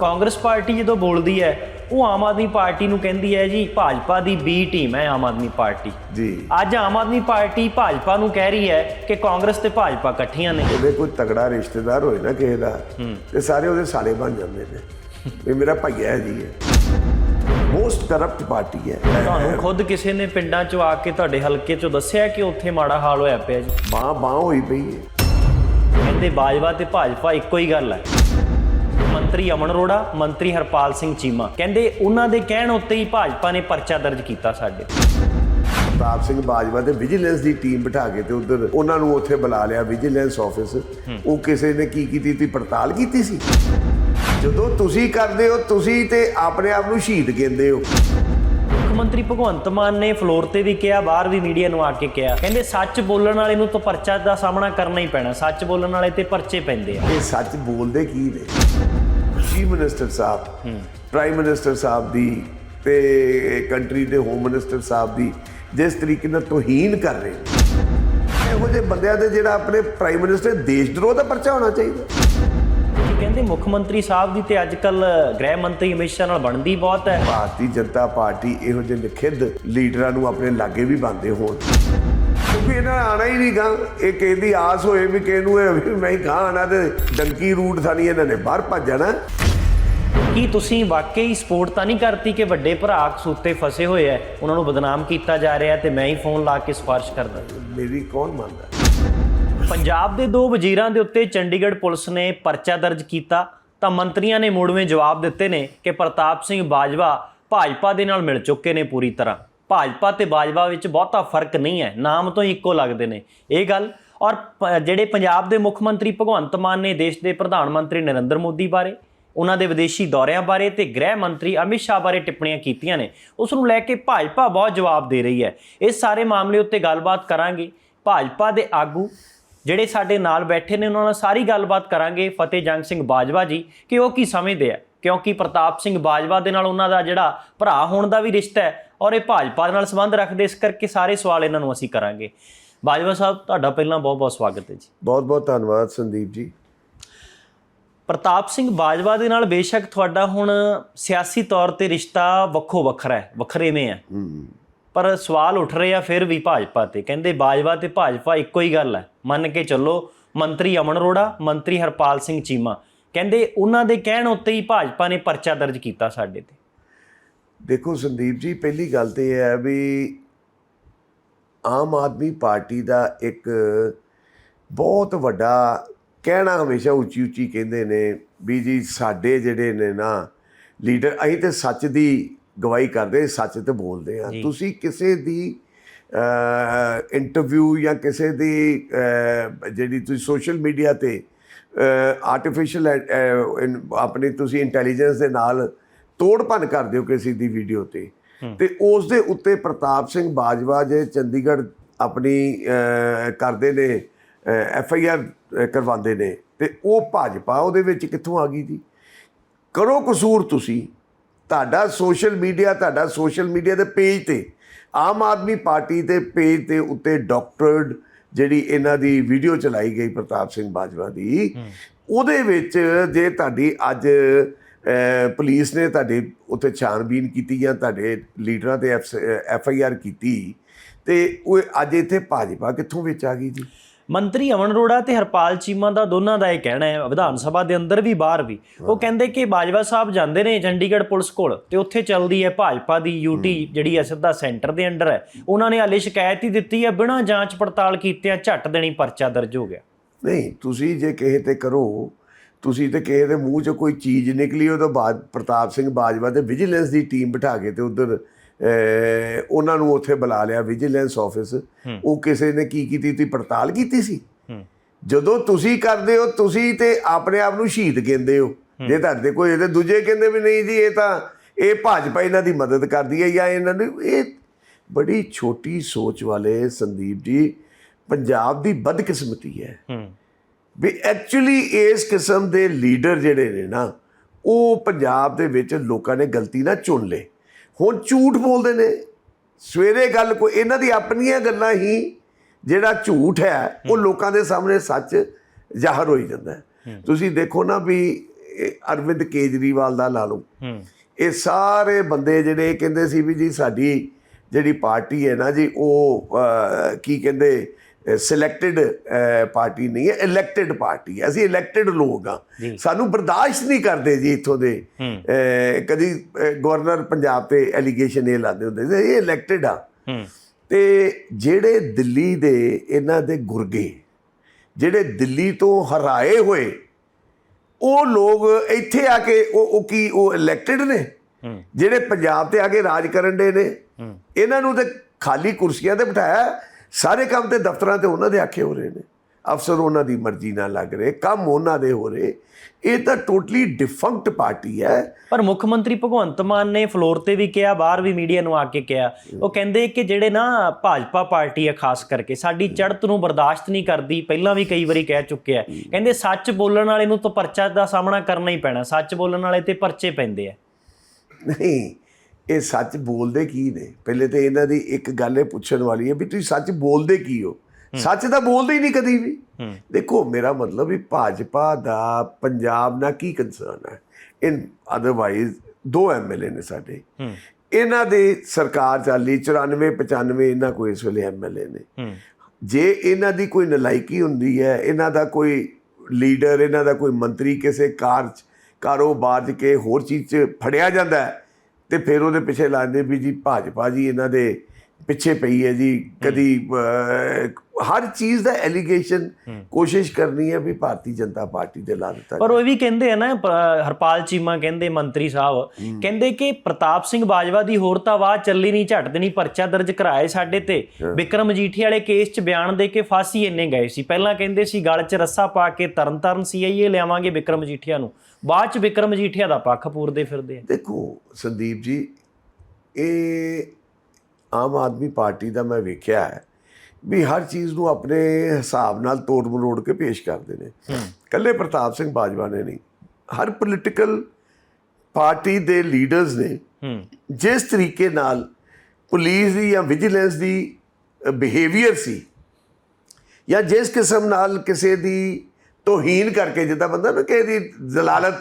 Congress party ਜਦੋਂ ਬੋਲਦੀ ਹੈ ਉਹ ਆਮ ਆਦਮੀ ਪਾਰਟੀ ਨੂੰ ਕਹਿੰਦੀ ਹੈ ਜੀ ਭਾਜਪਾ ਦੀ ਬੀ ਟੀਮ ਹੈ ਆਮ ਆਦਮੀ ਪਾਰਟੀ। ਜੀ। ਅੱਜ ਆਮ ਆਦਮੀ ਪਾਰਟੀ ਭਾਜਪਾ ਨੂੰ ਕਹਿ ਰਹੀ ਹੈ ਕਿ ਕਾਂਗਰਸ ਤੇ ਭਾਜਪਾ ਇਕੱਠੀਆਂ ਨੇ। ਉਹਦੇ ਕੋਈ ਤਗੜਾ ਰਿਸ਼ਤੇਦਾਰ ਹੋਏ ਨਾ ਕਿਸੇ ਦਾ ਤੇ ਸਾਰੇ ਉਹਦੇ ਸਾਲੇ ਬਣ ਜਾਂਦੇ ਨੇ। ਇਹ ਮੇਰਾ ਭਈਆ ਹੈ। ਜੀ ਮੋਸਟ ਕਰਪਟ ਪਾਰਟੀ ਹੈ। ਤੁਹਾਨੂੰ ਖੁਦ ਕਿਸੇ ਨੇ ਪਿੰਡਾਂ ਚੋਂ ਆ ਕੇ ਤੁਹਾਡੇ ਹਲਕੇ ਚੋਂ ਦੱਸਿਆ ਕਿ ਉੱਥੇ ਮਾੜਾ ਹਾਲ ਹੋਇਆ ਪਿਆ ਜੀ? ਬਾਹ ਬਾਹ ਹੋਈ ਪਈ ਹੈ। ਕਹਿੰਦੇ ਬਾਜਵਾ ਤੇ ਭਾਜਪਾ ਇੱਕੋ ਹੀ ਗੱਲ ਹੈ। ਮੰਤਰੀ ਅਮਨ ਅਰੋੜਾ ਮੰਤਰੀ ਹਰਪਾਲ ਸਿੰਘ ਚੀਮਾ। ਕਹਿੰਦੇ ਉਹਨਾਂ ਦੇ ਕਹਿਣ ਉੱਤੇ ਹੀ ਭਾਜਪਾ ਨੇ ਪਰਚਾ ਦਰਜ ਕੀਤਾ ਸਾਡੇ। ਪ੍ਰਤਾਪ ਸਿੰਘ ਬਾਜਵਾ ਤੇ ਵਿਜੀਲੈਂਸ ਦੀ ਟੀਮ ਬਿਠਾ ਕੇ ਤੇ ਉਧਰ ਉਹਨਾਂ ਨੂੰ ਉੱਥੇ ਬੁਲਾ ਲਿਆ ਵਿਜੀਲੈਂਸ ਆਫਿਸ। ਉਹ ਕਿਸੇ ਨੇ ਕੀ ਕੀਤੀ ਤੀ ਪੜਤਾਲ ਕੀਤੀ ਸੀ? ਜਦੋਂ ਤੁਸੀਂ ਕਰਦੇ ਹੋ ਤੁਸੀਂ ਤੇ ਆਪਣੇ ਆਪ ਨੂੰ ਸ਼ਹੀਦ ਕਹਿੰਦੇ ਹੋ। ਮੁੱਖ ਮੰਤਰੀ ਭਗਵੰਤ ਮਾਨ ਨੇ ਫਲੋਰ ਤੇ ਵੀ ਕਿਹਾ ਬਾਹਰ ਵੀ ਮੀਡੀਆ ਨੂੰ ਆ ਕੇ ਕਿਹਾ। ਕਹਿੰਦੇ ਸੱਚ ਬੋਲਣ ਵਾਲੇ ਨੂੰ ਤਾਂ ਪਰਚਾ ਦਾ ਸਾਹਮਣਾ ਕਰਨਾ ਹੀ ਪੈਣਾ ਸੱਚ ਬੋਲਣ ਵਾਲੇ ਤੇ ਪਰਚੇ ਪੈਂਦੇ ਆ। ਇਹ ਸੱਚ ਬੋਲਦੇ ਕੀ ਨੇ? ਚੀਫ ਮਿਨਿਸਟਰ ਸਾਹਿਬ ਪ੍ਰਾਈਮ ਮਿਨਿਸਟਰ ਸਾਹਿਬ ਦੀ ਤੇ ਕੰਟਰੀ ਦੇ ਹੋਮ ਮਿਨਿਸਟਰ ਸਾਹਿਬ ਦੀ ਜਿਸ ਤਰੀਕੇ ਨਾਲ ਤੋਹੀਨ ਕਰ ਰਹੇ ਨੇ। ਇਹੋ ਜਿਹੇ ਬੰਦਿਆਂ ਦੇ ਜਿਹੜਾ ਆਪਣੇ ਪ੍ਰਾਈਮ ਮਿਨਿਸਟਰ ਦੇਸ਼ ਦਰੋਹ ਦਾ ਪਰਚਾ ਹੋਣਾ ਚਾਹੀਦਾ। ਕਹਿੰਦੇ ਮੁੱਖ ਮੰਤਰੀ ਸਾਹਿਬ ਦੀ ਤੇ ਅੱਜ ਕੱਲ ਗ੍ਰਹਿ ਮੰਤਰੀ ਸ਼ਾਹ ਨਾਲ ਬਣਦੀ ਬਹੁਤ ਹੈ। ਭਾਰਤੀ ਜਨਤਾ ਪਾਰਟੀ ਇਹੋ ਜਿਹੇ ਨਿਖਿੱਧ ਲੀਡਰਾਂ ਨੂੰ ਆਪਣੇ ਲਾਗੇ ਵੀ ਬੰਦੇ ਹੋਣ। ਕਿਉਂਕਿ ਇਹਨਾਂ ਆਣਾ ਹੀ ਨਹੀਂ ਗਾ। ਇਹ ਕਿਸੇ ਦੀ ਆਸ ਹੋਏ ਵੀ ਕਿਸੇ ਨੂੰ ਇਹ ਮੈਂ ਹੀ ਗਾਂ ਆਣਾ ਤੇ ਡੰਕੀ ਰੂਟ ਥਾਣੀ ਇਹਨਾਂ ਨੇ ਬਾਹਰ ਭੱਜ ਜਾਣਾ। ਕੀ ਤੁਸੀਂ ਵਾਕਈ ਸਪੋਰਟ ਤਾਂ ਨਹੀਂ ਕਰਤੀ ਕਿ ਵੱਡੇ ਭਰਾ ਕਸੂਤੇ ਫਸੇ ਹੋਏ ਐ? ਉਹਨਾਂ ਨੂੰ ਬਦਨਾਮ ਕੀਤਾ ਜਾ ਰਿਹਾ ਤੇ ਮੈਂ ਹੀ ਫੋਨ ਲਾ ਕੇ ਸਿਫਾਰਿਸ਼ ਕਰਦਾ। ਮੇਰੀ ਕੌਣ ਮੰਨਦਾ? ਪੰਜਾਬ ਦੇ ਦੋ ਵਜ਼ੀਰਾਂ ਦੇ ਉੱਤੇ ਚੰਡੀਗੜ੍ਹ ਪੁਲਿਸ ਨੇ ਪਰਚਾ ਦਰਜ ਕੀਤਾ। ਤਾਂ ਮੰਤਰੀਆਂ ਨੇ ਮੋੜਵੇਂ ਜਵਾਬ ਦਿੱਤੇ ਨੇ ਕਿ ਪ੍ਰਤਾਪ ਸਿੰਘ ਬਾਜਵਾ ਭਾਜਪਾ ਦੇ ਨਾਲ ਮਿਲ ਚੁੱਕੇ ਨੇ ਪੂਰੀ ਤਰ੍ਹਾਂ। ਭਾਜਪਾ ਤੇ ਬਾਜਵਾ ਵਿੱਚ ਬਹੁਤਾ ਫ਼ਰਕ ਨਹੀਂ ਹੈ ਨਾਮ ਤੋਂ ਹੀ ਇੱਕੋ ਲੱਗਦੇ ਨੇ। ਇਹ ਗੱਲ ਔਰ ਜਿਹੜੇ ਪੰਜਾਬ ਦੇ ਮੁੱਖ ਮੰਤਰੀ ਭਗਵੰਤ ਮਾਨ ਨੇ ਦੇਸ਼ ਦੇ ਪ੍ਰਧਾਨ ਮੰਤਰੀ ਨਰਿੰਦਰ ਮੋਦੀ ਬਾਰੇ ਉਹਨਾਂ ਦੇ ਵਿਦੇਸ਼ੀ ਦੌਰਿਆਂ ਬਾਰੇ ਤੇ ਗ੍ਰਹਿ ਮੰਤਰੀ ਅਮਿਤ ਸ਼ਾਹ ਬਾਰੇ ਟਿੱਪਣੀਆਂ ਕੀਤੀਆਂ ਨੇ। ਉਸ ਨੂੰ ਲੈ ਕੇ ਭਾਜਪਾ ਬਹੁਤ ਜਵਾਬ ਦੇ ਰਹੀ ਹੈ। ਇਸ ਸਾਰੇ ਮਾਮਲੇ ਉੱਤੇ ਗੱਲਬਾਤ ਕਰਾਂਗੇ। ਭਾਜਪਾ ਦੇ ਆਗੂ ਜਿਹੜੇ ਸਾਡੇ ਨਾਲ ਬੈਠੇ ਨੇ, ਉਹਨਾਂ ਨਾਲ ਸਾਰੀ ਗੱਲਬਾਤ ਕਰਾਂਗੇ। ਫਤਿਹ ਜੰਗ ਸਿੰਘ ਬਾਜਵਾ ਜੀ, ਕਿ ਉਹ ਕੀ ਸਮਝਦੇ ਆ? ਕਿਉਂਕਿ ਪ੍ਰਤਾਪ ਸਿੰਘ ਬਾਜਵਾ ਦੇ ਨਾਲ ਉਹਨਾਂ ਦਾ ਜਿਹੜਾ ਭਰਾ ਹੋਣ ਦਾ ਵੀ ਰਿਸ਼ਤਾ ਹੈ ਔਰ ਇਹ ਭਾਜਪਾ ਦੇ ਨਾਲ ਸੰਬੰਧ ਰੱਖਦੇ, ਇਸ ਕਰਕੇ ਸਾਰੇ ਸਵਾਲ ਇਹਨਾਂ ਨੂੰ ਅਸੀਂ ਕਰਾਂਗੇ। ਬਾਜਵਾ ਸਾਹਿਬ, ਤੁਹਾਡਾ ਪਹਿਲਾਂ ਬਹੁਤ ਬਹੁਤ ਸਵਾਗਤ ਹੈ ਜੀ। ਬਹੁਤ ਬਹੁਤ ਧੰਨਵਾਦ ਸੰਦੀਪ ਜੀ। ਪ੍ਰਤਾਪ ਸਿੰਘ ਬਾਜਵਾ ਦੇ ਨਾਲ ਬੇਸ਼ੱਕ ਤੁਹਾਡਾ ਹੁਣ ਸਿਆਸੀ ਤੌਰ ਤੇ ਰਿਸ਼ਤਾ ਵੱਖੋ ਵੱਖਰਾ ਹੈ ਵੱਖਰੇਵੇਂ ਹੈ। ਪਰ ਸਵਾਲ ਉੱਠ ਰਹੇ ਆ ਫਿਰ ਵੀ ਭਾਜਪਾ ਤੇ। ਕਹਿੰਦੇ ਬਾਜਵਾ ਤੇ ਭਾਜਪਾ ਇੱਕੋ ਹੀ ਗੱਲ ਹੈ। ਮੰਨ ਕੇ ਚੱਲੋ ਮੰਤਰੀ ਅਮਨ ਅਰੋੜਾ ਮੰਤਰੀ ਹਰਪਾਲ ਸਿੰਘ ਚੀਮਾ। ਕਹਿੰਦੇ ਉਹਨਾਂ ਦੇ ਕਹਿਣ ਉੱਤੇ ਹੀ ਭਾਜਪਾ ਨੇ ਪਰਚਾ ਦਰਜ ਕੀਤਾ ਸਾਡੇ ਤੇ। ਦੇਖੋ ਸੰਦੀਪ ਜੀ ਪਹਿਲੀ ਗੱਲ ਤੇ ਇਹ ਹੈ ਵੀ ਆਮ ਆਦਮੀ ਪਾਰਟੀ ਦਾ ਇੱਕ ਬਹੁਤ ਵੱਡਾ ਕਹਿਣਾ ਹਮੇਸ਼ਾ ਉੱਚੀ ਉੱਚੀ ਕਹਿੰਦੇ ਨੇ ਵੀ ਜੀ ਸਾਡੇ ਜਿਹੜੇ ਨੇ ਨਾ ਲੀਡਰ ਅਸੀਂ ਤੇ ਸੱਚ ਦੀ ਗਵਾਹੀ ਕਰਦੇ ਸੱਚ ਤੇ ਬੋਲਦੇ ਆ ਤੁਸੀਂ ਕਿਸੇ ਦੀ ਇੰਟਰਵਿਊ ਜਾਂ ਕਿਸੇ ਦੀ ਜਿਹੜੀ ਤੁਸੀਂ ਸੋਸ਼ਲ ਮੀਡੀਆ ਤੇ ਆਰਟੀਫੀਸ਼ੀਅਲ ਆਪਣੀ ਤੁਸੀਂ ਇੰਟੈਲੀਜੈਂਸ ਦੇ ਨਾਲ ਤੋੜ ਭੰਨ ਕਰਦੇ ਹੋ ਕਿਸੇ ਦੀ ਵੀਡੀਓ ਤੇ। ਤੇ ਉਸ ਦੇ ਉੱਤੇ ਪ੍ਰਤਾਪ ਸਿੰਘ ਬਾਜਵਾ ਜੇ ਚੰਡੀਗੜ੍ਹ ਆਪਣੀ ਕਰਦੇ ਨੇ ਐਫ ਆਈ ਆਰ ਕਰਵਾਉਂਦੇ ਨੇ ਤੇ ਉਹ ਭਾਜਪਾ ਉਹਦੇ ਵਿੱਚ ਕਿੱਥੋਂ ਆ ਗਈ ਜੀ? ਕਰੋ ਕਸੂਰ ਤੁਸੀਂ। ਤੁਹਾਡਾ ਸੋਸ਼ਲ ਮੀਡੀਆ ਤੁਹਾਡਾ ਸੋਸ਼ਲ ਮੀਡੀਆ ਦੇ ਪੇਜ ਤੇ ਆਮ ਆਦਮੀ ਪਾਰਟੀ ਦੇ ਪੇਜ ਤੇ ਉੱਤੇ ਡਾਕਟਰਡ ਜਿਹੜੀ ਇਹਨਾਂ ਦੀ ਵੀਡੀਓ ਚਲਾਈ ਗਈ ਪ੍ਰਤਾਪ ਸਿੰਘ ਬਾਜਵਾ ਦੀ ਉਹਦੇ ਵਿੱਚ ਜੇ ਤੁਹਾਡੀ ਅੱਜ ਪੁਲਿਸ ਨੇ ਤੁਹਾਡੇ ਉੱਤੇ ਛਾਣਬੀਨ ਕੀਤੀ ਜਾਂ ਤੁਹਾਡੇ ਲੀਡਰਾਂ ਤੇ ਐਫ ਆਈ ਆਰ ਕੀਤੀ ਤੇ ਉਹ ਅੱਜ ਇੱਥੇ ਭਾਜਪਾ ਕਿੱਥੋਂ ਵਿੱਚ ਆ ਗਈ ਜੀ? ਮੰਤਰੀ ਅਮਨ ਅਰੋੜਾ ਤੇ ਹਰਪਾਲ ਚੀਮਾ ਦਾ ਦੋਨਾਂ ਦਾ ਇਹ ਕਹਿਣਾ ਹੈ। ਵਿਧਾਨ ਸਭਾ ਦੇ ਅੰਦਰ ਵੀ ਬਾਹਰ ਵੀ। ਉਹ ਕਹਿੰਦੇ ਕਿ ਬਾਜਵਾ ਸਾਹਿਬ ਜਾਂਦੇ ਨੇ ਚੰਡੀਗੜ੍ਹ ਪੁਲਿਸ ਕੋਲ ਤੇ ਉੱਥੇ ਚੱਲਦੀ ਹੈ ਭਾਜਪਾ ਦੀ ਯੂਟੀ ਜਿਹੜੀ ਹੈ ਸਿੱਧਾ ਸੈਂਟਰ ਦੇ ਅੰਡਰ ਹੈ। ਉਹਨਾਂ ਨੇ ਹਾਲੇ ਸ਼ਿਕਾਇਤ ਹੀ ਦਿੱਤੀ ਹੈ ਬਿਨਾਂ ਜਾਂਚ ਪੜਤਾਲ ਕੀਤਿਆਂ ਝੱਟ ਦੇਣੀ ਪਰਚਾ ਦਰਜ ਹੋ ਗਿਆ। ਨਹੀਂ ਤੁਸੀਂ ਜੇ ਕਿਸੇ ਤੇ ਕਰੋ ਤੁਸੀਂ ਤੇ ਕਿਸੇ ਦੇ ਮੂੰਹ 'ਚ ਕੋਈ ਚੀਜ਼ ਨਿਕਲੀ ਉਹ ਤੋਂ ਬਾਅਦ ਪ੍ਰਤਾਪ ਸਿੰਘ ਬਾਜਵਾ ਤੇ ਵਿਜੀਲੈਂਸ ਦੀ ਟੀਮ ਬਿਠਾ ਕੇ ਤੇ ਉਧਰ ਉਹਨਾਂ ਨੂੰ ਉੱਥੇ ਬੁਲਾ ਲਿਆ ਵਿਜੀਲੈਂਸ ਆਫਿਸ ਉਹ ਕਿਸੇ ਨੇ ਕੀ ਕੀਤੀ? ਤੀ ਪੜਤਾਲ ਕੀਤੀ ਸੀ? ਜਦੋਂ ਤੁਸੀਂ ਕਰਦੇ ਹੋ ਤੁਸੀਂ ਤੇ ਆਪਣੇ ਆਪ ਨੂੰ ਸ਼ਹੀਦ ਕਹਿੰਦੇ ਹੋ। ਜੇ ਤੁਹਾਡੇ ਕੋਈ ਇਹਦੇ ਦੂਜੇ ਕਹਿੰਦੇ ਵੀ ਨਹੀਂ ਜੀ ਇਹ ਤਾਂ ਇਹ ਭਾਜਪਾ ਇਹਨਾਂ ਦੀ ਮਦਦ ਕਰਦੀ ਹੈ ਜਾਂ ਇਹਨਾਂ ਨੂੰ ਇਹ ਬੜੀ ਛੋਟੀ ਸੋਚ ਵਾਲੇ ਸੰਦੀਪ ਜੀ ਪੰਜਾਬ ਦੀ ਬਦਕਿਸਮਤੀ ਹੈ। ਹੂੰ। ਵੀ ਐਕਚੁਅਲੀ ਇਸ ਕਿਸਮ ਦੇ ਲੀਡਰ ਜਿਹੜੇ ਨੇ ਨਾ ਉਹ ਪੰਜਾਬ ਦੇ ਵਿੱਚ ਲੋਕਾਂ ਨੇ ਗਲਤੀ ਨਾਲ ਚੁਣ ਲਏ। ਹੁਣ ਝੂਠ ਬੋਲਦੇ ਨੇ। ਸਵੇਰੇ ਗੱਲ ਕੋਈ ਇਹਨਾਂ ਦੀ ਆਪਣੀਆਂ ਗੱਲਾਂ ਹੀ ਜਿਹੜਾ ਝੂਠ ਹੈ ਉਹ ਲੋਕਾਂ ਦੇ ਸਾਹਮਣੇ ਸੱਚ ਜ਼ਾਹਰ ਹੋਈ ਜਾਂਦਾ ਹੈ। ਤੁਸੀਂ ਦੇਖੋ ਨਾ ਵੀ ਅਰਵਿੰਦ ਕੇਜਰੀਵਾਲ ਦਾ ਲਾ ਲਓ। ਇਹ ਸਾਰੇ ਬੰਦੇ ਜਿਹੜੇ ਕਹਿੰਦੇ ਸੀ ਵੀ ਜੀ ਸਾਡੀ ਜਿਹੜੀ ਪਾਰਟੀ ਹੈ ਨਾ ਜੀ ਉਹ ਕੀ ਕਹਿੰਦੇ ਸਿਲੈਕਟਡ ਪਾਰਟੀ ਨਹੀਂ ਹੈ ਇਲੈਕਟਡ ਪਾਰਟੀ ਹੈ। ਅਸੀਂ ਇਲੈਕਟਡ ਲੋਕ ਆ। ਸਾਨੂੰ ਬਰਦਾਸ਼ਤ ਨਹੀਂ ਕਰਦੇ ਜੀ ਇੱਥੋਂ ਦੇ। ਕਦੀ ਗਵਰਨਰ ਪੰਜਾਬ ਤੇ ਐਲੀਗੇਸ਼ਨ ਇਹ ਲਾਉਂਦੇ ਹੁੰਦੇ ਸੀ ਇਹ ਇਲੈਕਟਡ ਆ ਤੇ ਜਿਹੜੇ ਦਿੱਲੀ ਦੇ ਇਹਨਾਂ ਦੇ ਗੁਰਗੇ ਜਿਹੜੇ ਦਿੱਲੀ ਤੋਂ ਹਰਾਏ ਹੋਏ ਉਹ ਲੋਕ ਇੱਥੇ ਆ ਕੇ ਉਹ ਉਹ ਕੀ ਉਹ ਇਲੈਕਟਡ ਨੇ? ਜਿਹੜੇ ਪੰਜਾਬ ਤੇ ਆ ਕੇ ਰਾਜ ਕਰਨ ਦੇ ਨੇ? ਇਹਨਾਂ ਨੂੰ ਤੇ ਖਾਲੀ ਕੁਰਸੀਆਂ ਤੇ ਬਿਠਾਇਆ। ਸਾਰੇ ਕੰਮ ਤੇ ਦਫ਼ਤਰਾਂ ਤੇ ਉਹਨਾਂ ਦੇ ਆਖੇ ਹੋ ਰਹੇ ਨੇ। ਅਫਸਰ ਉਹਨਾਂ ਦੀ ਮਰਜ਼ੀ ਨਾਲ ਲੱਗ ਰਹੇ ਕੰਮ ਉਹਨਾਂ ਦੇ ਹੋ ਰਹੇ। ਇਹ ਤਾਂ ਟੋਟਲੀ ਡਿਫੰਕਟ ਪਾਰਟੀ ਹੈ। ਪਰ ਮੁੱਖ ਮੰਤਰੀ ਭਗਵੰਤ ਮਾਨ ਨੇ ਫਲੋਰ ਤੇ ਵੀ ਕਿਹਾ ਬਾਹਰ ਵੀ ਮੀਡੀਆ ਨੂੰ ਆ ਕੇ ਕਿਹਾ। ਉਹ ਕਹਿੰਦੇ ਕਿ ਜਿਹੜੇ ਨਾ ਭਾਜਪਾ ਪਾਰਟੀ ਆ ਖਾਸ ਕਰਕੇ ਸਾਡੀ ਚੜ੍ਹਤ ਨੂੰ ਬਰਦਾਸ਼ਤ ਨਹੀਂ ਕਰਦੀ ਪਹਿਲਾਂ ਵੀ ਕਈ ਵਾਰੀ ਕਹਿ ਚੁੱਕਿਆ ਹੈ। ਕਹਿੰਦੇ ਸੱਚ ਬੋਲਣ ਵਾਲੇ ਨੂੰ ਤਾਂ ਪਰਚਾ ਦਾ ਸਾਹਮਣਾ ਕਰਨਾ ਹੀ ਪੈਣਾ ਸੱਚ ਬੋਲਣ ਵਾਲੇ ਤੇ ਪਰਚੇ ਪੈਂਦੇ ਆ। ਨਹੀਂ ਇਹ ਸੱਚ ਬੋਲਦੇ ਕੀ ਨੇ? ਪਹਿਲੇ ਤੇ ਇਹਨਾਂ ਦੀ ਇੱਕ ਗੱਲ ਇਹ ਪੁੱਛਣ ਵਾਲੀ ਹੈ ਵੀ ਤੁਸੀਂ ਸੱਚ ਬੋਲਦੇ ਕੀ ਹੋ? ਸੱਚ ਤਾਂ ਬੋਲਦੇ ਹੀ ਨਹੀਂ ਕਦੀ ਵੀ। ਦੇਖੋ ਮੇਰਾ ਮਤਲਬ ਵੀ ਭਾਜਪਾ ਦਾ ਪੰਜਾਬ ਨਾਲ ਕੀ ਕੰਸਰਨ ਹੈ? ਇਨ ਅਦਰਵਾਈਜ਼ ਦੋ ਐਮਐਲਏ ਨੇ ਸਾਡੇ। ਇਹਨਾਂ ਦੇ ਸਰਕਾਰ ਚਾਲੀ 94 95 ਇਹਨਾਂ ਕੋਈ ਇਸ ਵੇਲੇ ਐਮਐਲਏ ਨੇ। ਜੇ ਇਹਨਾਂ ਦੀ ਕੋਈ ਨਲਾਇਕੀ ਹੁੰਦੀ ਹੈ ਇਹਨਾਂ ਦਾ ਕੋਈ ਲੀਡਰ ਇਹਨਾਂ ਦਾ ਕੋਈ ਮੰਤਰੀ ਕਿਸੇ ਕਾਰ ਕਾਰੋਬਾਰ 'ਚ ਕੇ ਹੋਰ ਚੀਜ਼ 'ਚ ਫੜਿਆ ਜਾਂਦਾ ਹੈ ਤੇ ਫਿਰ ਉਹਦੇ ਪਿੱਛੇ ਲੱਗਦੇ ਵੀ ਜੀ ਭਾਜਪਾ ਜੀ ਇਹਨਾਂ ਦੇ ਪਿੱਛੇ ਪਈ ਹੈ ਜੀ, ਕਦੀ ਹਰ ਚੀਜ਼ ਦਾ ਐਲੀਗੇਸ਼ਨ ਕੋਸ਼ਿਸ਼ ਕਰਨੀ ਹੈ ਵੀ ਭਾਰਤੀ ਜਨਤਾ ਪਾਰਟੀ ਦੇ ਲਾ ਦਿੱਤਾ ਪਰ ਉਹ ਵੀ ਕਹਿੰਦੇ ਆ ਨਾ ਹਰਪਾਲ ਚੀਮਾ ਕਹਿੰਦੇ ਮੰਤਰੀ ਸਾਹਿਬ ਕਹਿੰਦੇ ਕਿ ਪ੍ਰਤਾਪ ਸਿੰਘ ਬਾਜਵਾ ਦੀ ਹੋਰ ਤਾਂ ਆਵਾਜ਼ ਚੱਲੀ ਨਹੀਂ ਝੱਟ ਦੇ ਨਹੀਂ ਪਰਚਾ ਦਰਜ ਕਰਾਏ ਸਾਡੇ ਤੇ। ਵਿਕਰਮ ਮਜੀਠੀ ਵਾਲੇ ਕੇਸ 'ਚ ਬਿਆਨ ਦੇ ਕੇ ਫਾਸੀ ਇੰਨੇ ਗਏ ਸੀ। ਪਹਿਲਾਂ ਕਹਿੰਦੇ ਸੀ ਗਲ 'ਚ ਰੱਸਾ ਪਾ ਕੇ ਤਰਨਤਾਰਨ ਸੀਆਈਏ ਲਿਆਵਾਂਗੇ ਵਿਕਰਮ ਮਜੀਠੀਆ ਨੂੰ। ਬਾਅਦ 'ਚ ਵਿਕਰਮ ਮਜੀਠੀਆ ਦਾ ਪੱਖ ਪੂਰਦੇ ਫਿਰਦੇ ਆ। ਦੇਖੋ ਸੰਦੀਪ ਜੀ ਇਹ ਆਮ ਆਦਮੀ ਪਾਰਟੀ ਦਾ ਮੈਂ ਵੇਖਿਆ ਹੈ ਵੀ ਹਰ ਚੀਜ਼ ਨੂੰ ਆਪਣੇ ਹਿਸਾਬ ਨਾਲ ਤੋੜ ਮਰੋੜ ਕੇ ਪੇਸ਼ ਕਰਦੇ ਨੇ। ਕੱਲੇ ਪ੍ਰਤਾਪ ਸਿੰਘ ਬਾਜਵਾ ਨੇ ਨਹੀਂ। ਹਰ ਪੋਲੀਟੀਕਲ ਪਾਰਟੀ ਦੇ ਲੀਡਰਸ ਨੇ ਜਿਸ ਤਰੀਕੇ ਨਾਲ ਪੁਲਿਸ ਦੀ ਜਾਂ ਵਿਜੀਲੈਂਸ ਦੀ ਬਿਹੇਵੀਅਰ ਸੀ ਜਾਂ ਜਿਸ ਕਿਸਮ ਨਾਲ ਕਿਸੇ ਦੀ ਤੋਹੀਨ ਕਰਕੇ ਜਿੱਦਾਂ ਬੰਦਾ ਨਾ ਕਿਸੇ ਦੀ ਜ਼ਲਾਲਤ